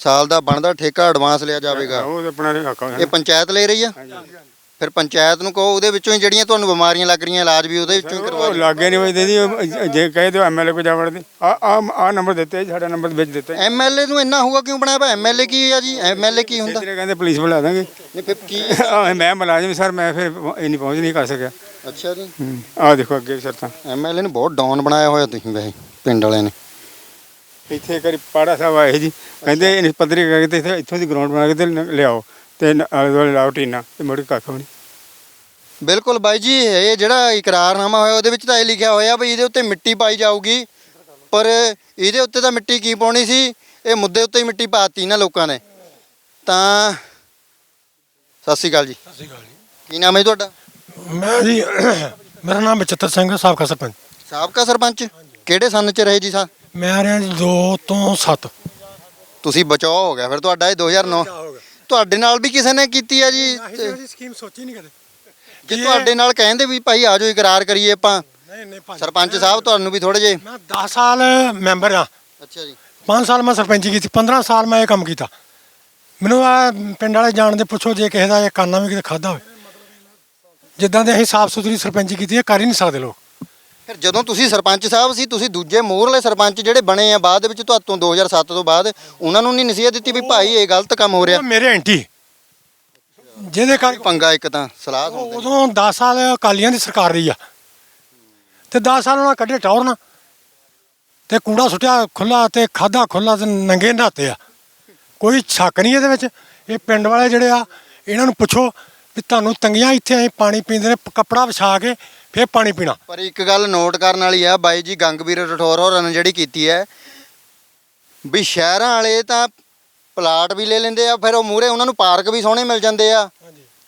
ਸਾਲ ਦਾ ਬਣਦਾ ਠੇਕਾ ਐਡਵਾਂਸ ਲਿਆ ਜਾਵੇਗਾ। ਉਹ ਆਪਣਾ ਇਹ ਪੰਚਾਇਤ ਲੈ ਰਹੀ ਆ? ਫਿਰ ਪੰਚਾਇਤ ਨੂੰ ਕਹੋ ਉਹਦੇ ਵਿੱਚੋਂ ਹੀ ਜਿਹੜੀਆਂ ਤੁਹਾਨੂੰ ਬਿਮਾਰੀਆਂ ਲੱਗ ਰਹੀਆਂ ਇਲਾਜ ਵੀ ਉਹਦੇ ਵਿੱਚੋਂ ਹੀ ਕਰਵਾ ਉਹ ਲਾਗੇ ਨਹੀਂ ਵਜਦੇ ਜੀ ਉਹ ਜੇ ਕਹੇ ਦਿਓ ਐਮਐਲਏ ਕੋ ਜਾ ਵੜਦੇ ਆ ਆ ਆ ਨੰਬਰ ਦਿੱਤੇ ਸਾਡਾ ਨੰਬਰ ਵਿੱਚ ਦਿੱਤਾ। ਐਮਐਲਏ ਨੂੰ ਇੰਨਾ ਹੋਊਗਾ ਕਿਉਂ ਬਣਾਇਆ ਪਿਆ ਐਮਐਲਏ ਕੀ ਆ ਜੀ? ਐਮਐਲਏ ਕੀ ਹੁੰਦਾ? ਜਿਹੜੇ ਕਹਿੰਦੇ ਪੁਲਿਸ ਬੁਲਾ ਦਾਂਗੇ। ਨਹੀਂ ਫਿਰ ਕੀ? ਆਹ, ਮੈਂ ਮੁਲਾਜ਼ਮ ਸਰ ਮੈਂ ਫਿਰ ਇਹ ਨਹੀਂ ਪਹੁੰਚ ਨਹੀਂ ਕਰ ਸਕਿਆ। ਅੱਛਾ ਜੀ। ਆ ਦੇਖੋ ਅੱਗੇ ਵੀ ਸ਼ਰਤਾਂ ਐਮਐਲਏ ਨੂੰ ਬਹੁਤ ਡਾਊਨ ਬਣਾਇਆ ਹੋਇਆ ਤੁਸੀਂ ਵੈਸੇ ਪਿੰਡ ਵਾਲਿਆਂ ਨੇ। ਇੱਥੇ ਇੱਕ ਵਾਰੀ ਪਾੜਾ ਸਾਹਿਬ ਆਏ ਜੀ। ਕਹਿੰਦੇ ਇਹਨੇ ਪੱਧਰੀ ਕਰਕੇ ਤੇ ਇੱਥੇ- ਇੱਥੋਂ ਦੀ ਗਰਾਊਂਡ ਬਣਾ ਕੇ ਤੇ ਲ- ਲਿਆਓ। ਤੇ ਨ- ਆਲੇ ਦੁਆਲੇ ਲਾਓ ਟੀਨਾ ਤੇ ਮੁੜ ਕੇ ਕੱਖ ਵੀ ਨਹੀਂ। ਬਿਲਕੁਲ ਬਾਈ ਜੀ ਇਹ ਜਿਹੜਾ ਇਕਰਾਰਨਾਮਾ ਹੋਇਆ ਉਹਦੇ ਵਿੱਚ ਤਾਂ ਇਹ ਲਿਖਿਆ ਹੋਇਆ ਵੀ ਇਹਦੇ ਉੱਤੇ ਮਿੱਟੀ ਪਾਈ ਜਾਊਗੀ। ਪਰ ਇਹਦੇ ਉੱਤੇ ਤਾਂ ਮਿੱਟੀ ਕੀ ਪਾਉਣੀ ਸੀ? ਇਹ ਮੁੱਦੇ ਉੱਤੇ ਹੀ ਮਿੱਟੀ ਪਾਤੀ ਨਾ ਲੋਕਾਂ ਨੇ। ਤਾਂ ਸਤਿ ਸ਼੍ਰੀ ਅਕਾਲ ਜੀ। ਸਤਿ ਸ਼੍ਰੀ ਅਕਾਲ ਕੀ ਨਾਮ ਹੈ ਜੀ ਤੁਹਾਡਾ? ਜੀ ਮੈਂ ਜੀ ਮੇਰਾ ਨਾਮ ਬਚਿੱਤਰ ਸਿੰਘ ਸਾਬਕਾ ਸਰਪੰਚ। ਸਾਬਕਾ ਸਰਪੰਚ? ਕਿਹੜੇ ਸੰਨ ਚ ਰਹੇ ਜੀ ਸਾ? ਮੈਂ ਰਿਹਾ ਜੀ 2 ਤੋਂ 7 ਤੁਸੀਂ ਬਚਾਓ ਹੋ ਗਿਆ ਫਿਰ ਤੁਹਾਡਾ ਇਹ 2009 ਤੁਹਾਡੇ ਨਾਲ ਵੀ ਕਿਸੇ ਨੇ ਕੀਤੀ ਆ ਜੀ? ਤੇ ਸਕੀਮ ਸੋਚੀ ਨਹੀਂ ਕਦੇ। ਜੇ ਤੁਹਾਡੇ ਨਾਲ ਕਹਿੰਦੇ ਵੀ ਭਾਈ ਆਜੋ ਇਕਰਾਰ ਕਰੀਏ ਆਪਾਂ। ਨਹੀਂ ਨਹੀਂ ਭਾਜੀ। ਸਰਪੰਚ ਸਾਹਿਬ ਤੁਹਾਨੂੰ ਵੀ ਥੋੜੇ ਜੇ ਮੈਂ 10 ਸਾਲ ਮੈਂਬਰ ਆ। ਅੱਛਾ ਜੀ। 5 ਸਾਲ ਮੈਂ ਸਰਪੰਚੀ ਕੀਤੀ 15 ਸਾਲ ਮੈਂ ਇਹ ਕੰਮ ਕੀਤਾ। ਮੈਨੂੰ ਆ ਪਿੰਡ ਵਾਲੇ ਜਾਣਦੇ ਪੁੱਛੋ ਜੇ ਕਿਸੇ ਦਾ ਇਹ ਕਾਨਾ ਵੀ ਕਿਤੇ ਖਾਦਾ ਹੋਵੇ। ਜਿੱਦਾਂ ਦੇ ਅਸੀਂ ਸਾਫ਼ ਸੁਥਰੀ ਸਰਪੰਚੀ ਕੀਤੀ ਇਹ ਕਰ ਹੀ ਨਹੀਂ ਸਕਦੇ ਲੋਕ। ਫਿਰ ਜਦੋਂ ਤੁਸੀਂ ਸਰਪੰਚ ਸਾਹਿਬ ਸੀ ਤੁਸੀਂ ਦੂਜੇ ਮੋਹਰਲੇ ਸਰਪੰਚ ਜਿਹੜੇ ਬਣੇ ਆ ਬਾਅਦ ਵਿੱਚ ਤੁਹਾਤੋਂ 2007 ਤੋਂ ਬਾਅਦ ਉਹਨਾਂ ਨੂੰ ਨਹੀਂ ਨਸੀਹਤ ਦਿੱਤੀ ਵੀ ਭਾਈ ਇਹ ਗਲਤ ਕੰਮ ਹੋ ਰਿਹਾ। ਮੇਰੇ ਐਂਟੀ ਜਿਹਦੇ ਕਰ ਪੰਗਾ ਇੱਕ ਤਾਂ ਸਲਾਹ। ਉਦੋਂ 10 ਸਾਲ ਅਕਾਲੀਆਂ ਦੀ ਸਰਕਾਰ ਰਹੀ ਆ। ਤੇ 10 ਸਾਲ ਉਹਨਾਂ ਕੱਢੇ ਟੌਰ ਨਾ ਤੇ ਕੂੜਾ ਸੁੱਟਿਆ ਖੁੱਲਾ ਤੇ ਖਾਦਾ ਖੁੱਲਾ ਤੇ ਨੰਗੇ ਨਹਾਤੇ ਆ। ਕੋਈ ਸ਼ੱਕ ਨਹੀਂ ਇਹਦੇ ਵਿੱਚ। ਇਹ ਪਿੰਡ ਵਾਲੇ ਜਿਹੜੇ ਆ ਇਹਨਾਂ ਨੂੰ ਪੁੱਛੋ ਵੀ ਤੁਹਾਨੂੰ ਤੰਗੀਆਂ ਇੱਥੇ ਅਸੀਂ ਪਾਣੀ ਪੀਂਦੇ ਨੇ ਕੱਪੜਾ ਵਿਛਾ ਕੇ ਫਿਰ ਪਾਣੀ ਪੀਣਾ। ਪਰ ਇੱਕ ਗੱਲ ਨੋਟ ਕਰਨ ਵਾਲੀ ਆ ਬਾਈ ਜੀ ਗੰਗਵੀਰ ਰਠੌਰ ਹੋਰਾਂ ਨੇ ਜਿਹੜੀ ਕੀਤੀ ਹੈ ਵੀ ਸ਼ਹਿਰਾਂ ਵਾਲੇ ਤਾਂ ਪਲਾਟ ਵੀ ਲੈ ਲੈਂਦੇ ਆ ਫਿਰ ਉਹ ਮੂਰੇ ਉਹਨਾਂ ਨੂੰ ਪਾਰਕ ਵੀ ਸੋਹਣੇ ਮਿਲ ਜਾਂਦੇ ਆ।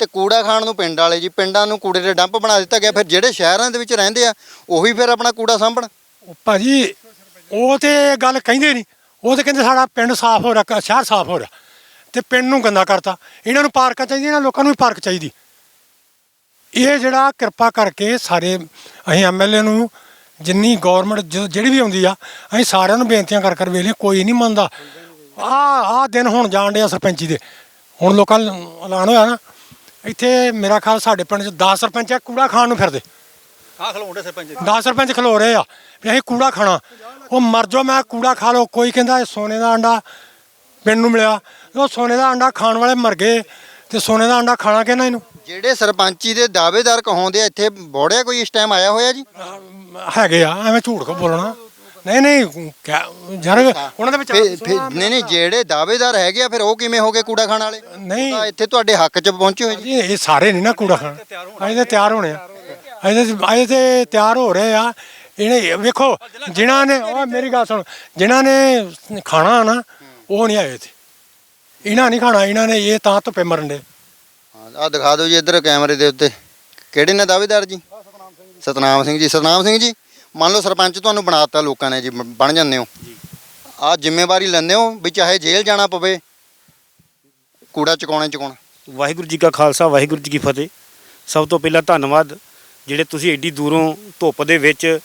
ਤੇ ਕੂੜਾ ਖਾਣ ਨੂੰ ਪਿੰਡ ਵਾਲੇ ਜੀ ਪਿੰਡਾਂ ਨੂੰ ਕੂੜੇ ਦੇ ਡੰਪ ਬਣਾ ਦਿੱਤਾ ਗਿਆ ਫਿਰ ਜਿਹੜੇ ਸ਼ਹਿਰਾਂ ਦੇ ਵਿੱਚ ਰਹਿੰਦੇ ਆ ਉਹੀ ਫਿਰ ਆਪਣਾ ਕੂੜਾ ਸਾਂਭਣ। ਉਹ ਭਾਜੀ ਉਹ ਤੇ ਗੱਲ ਕਹਿੰਦੇ ਨਹੀਂ ਉਹ ਤੇ ਕਹਿੰਦੇ ਸਾਡਾ ਪਿੰਡ ਸਾਫ਼ ਹੋ ਰਿਹਾ ਸ਼ਹਿਰ ਸਾਫ਼ ਹੋ ਰਿਹਾ। ਤੇ ਪਿੰਡ ਨੂੰ ਗੰਦਾ ਕਰਤਾ। ਇਹਨਾਂ ਨੂੰ ਪਾਰਕਾਂ ਚਾਹੀਦੀਆਂ ਇਹਨਾਂ ਲੋਕਾਂ ਨੂੰ ਵੀ ਪਾਰਕ ਚਾਹੀਦੀ। ਇਹ ਜਿਹੜਾ ਕਿਰਪਾ ਕਰਕੇ ਸਾਰੇ ਅਸੀਂ ਐਮਐਲਏ ਨੂੰ ਜਿੰਨੀ ਗਵਰਨਮੈਂਟ ਜਿਹੜੀ ਵੀ ਆਉਂਦੀ ਆ ਅਸੀਂ ਸਾਰਿਆਂ ਨੂੰ ਬੇਨਤੀਆਂ ਕਰ ਕਰ ਵੇਲੇ ਕੋਈ ਨਹੀਂ ਮੰਨਦਾ। ਆ ਆ ਦਿਨ ਹੁਣ ਜਾਣ ਡਿਆ ਸਰਪੰਚੀ ਦੇ। ਹੁਣ ਲੋਕਾਂ ਨੂੰ ਐਲਾਨ ਹੋਇਆ ਨਾ ਇੱਥੇ ਮੇਰਾ ਖਿਆਲ ਸਾਡੇ ਪਿੰਡ 'ਚ 10 ਸਰਪੰਚ ਆ ਕੂੜਾ ਖਾਣ ਨੂੰ ਫਿਰਦੇ। ਆਹ ਖਲੋਂਡੇ ਸਰਪੰਚ 10 ਸਰਪੰਚ ਖਲੋ ਰਹੇ ਆ ਵੀ ਅਸੀਂ ਕੂੜਾ ਖਾਣਾ। ਉਹ ਮਰ ਜਾਓ ਮੈਂ ਕੂੜਾ ਖਾ ਲਓ। ਕੋਈ ਕਹਿੰਦਾ ਇਹ ਸੋਨੇ ਦਾ ਅੰਡਾ ਪਿੰਡ ਨੂੰ ਮਿਲਿਆ। ਉਹ ਸੋਨੇ ਦਾ ਅੰਡਾ ਖਾਣ ਵਾਲੇ ਮਰ ਗਏ ਤੇ ਸੋਨੇ ਦਾ ਅੰਡਾ ਖਾਣਾ ਕਿਹਨਾਂ ਇਹਨੂੰ? ਜਿਹੜੇ ਸਰਪੰਚੀ ਦੇ ਦਾਅਵੇਦਾਰ ਕਹਾਉਂਦੇ ਆ ਇੱਥੇ ਬੋੜਿਆ ਕੋਈ ਇਸ ਟਾਈਮ ਆਇਆ ਹੋਇਆ ਜੀ? ਹੈਗੇ ਆ ਐਵੇਂ ਝੂਠ ਕੋ ਬੋਲਣਾ? ਨਹੀਂ ਨਹੀਂ ਕਿਆ- ਯਾਰ ਉਹਨਾਂ ਦੇ ਵਿੱਚ ਫਿਰ ਫਿਰ ਨਹੀਂ ਨਹੀਂ ਜਿਹੜੇ ਦਾਅਵੇਦਾਰ ਹੈਗੇ ਆ ਫਿਰ ਉਹ ਕਿਵੇਂ ਹੋ ਗਏ ਕੂੜਾ ਖਾਣ ਵਾਲੇ? ਨਹੀਂ। ਤਾਂ ਇੱਥੇ ਤੁਹਾਡੇ ਹੱਕ 'ਚ ਪਹੁੰਚੇ ਹੋਏ ਜੀ। ਇਹ ਇਹ ਸਾਰੇ ਨਹੀਂ ਨਾ ਕੂੜਾ ਖਾਣ ਅਜੇ ਤੇ ਤਿਆਰ ਹੋਣੇ ਆ। ਅਜੇ ਤੇ ਅਜੇ ਤੇ ਤਿਆਰ ਹੋ ਰਹੇ ਆ। ਇਹਨੇ ਵੇਖੋ ਜਿਨ੍ਹਾਂ ਨੇ ਉਹ ਮੇਰੀ ਗੱਲ ਸੁਣ। ਜਿਨ੍ਹਾਂ ਨੇ ਖਾਣਾ ਨਾ ਉਹ ਨਹੀਂ ਆਏ ਇੱਥੇ। ਇਹਨਾਂ ਨਹੀਂ ਖਾਣਾ ਇਹਨਾਂ ਨੇ ਇਹ ਤਾਂ ਧੁੱਪੇ ਮਰਨ ਦੇ। ਆ ਦਿਖਾ ਦਿਓ ਜੀ ਇੱਧਰ ਕੈਮਰੇ ਦੇ ਉੱਤੇ। ਕਿਹੜੇ ਨੇ ਦਾਅਵੇਦਾਰ ਜੀ? ਸਤਨਾਮ ਸਿੰਘ ਜੀ। ਸਤਨਾਮ ਸਿੰਘ ਜੀ। ਮੰਨ ਲਓ ਸਰਪੰਚ ਤੁਹਾਨੂੰ ਬਣਾਤਾ ਲੋਕਾਂ ਨੇ ਜੀ ਬਣ ਜਾਂਦੇ ਹੋ। ਆ ਜ਼ਿੰਮੇਵਾਰੀ ਲੈਂਦੇ ਹੋ ਵੀ ਚਾਹੇ ਜੇਲ੍ਹ ਜਾਣਾ ਪਵੇ ਕੂੜਾ ਚੁਕਾਉਣਾ ਚੁਕਾਉਣਾ। ਵਾਹਿਗੁਰੂ ਜੀ ਕਾ ਖਾਲਸਾ ਵਾਹਿਗੁਰੂ ਜੀ ਕੀ ਫਤਿਹ। ਸਭ ਤੋਂ ਪਹਿਲਾਂ ਧੰਨਵਾਦ ਜਿਹੜੇ ਤੁਸੀਂ ਐਡੀ ਦੂਰੋਂ ਧੁੱਪ ਦੇ ਵਿੱਚ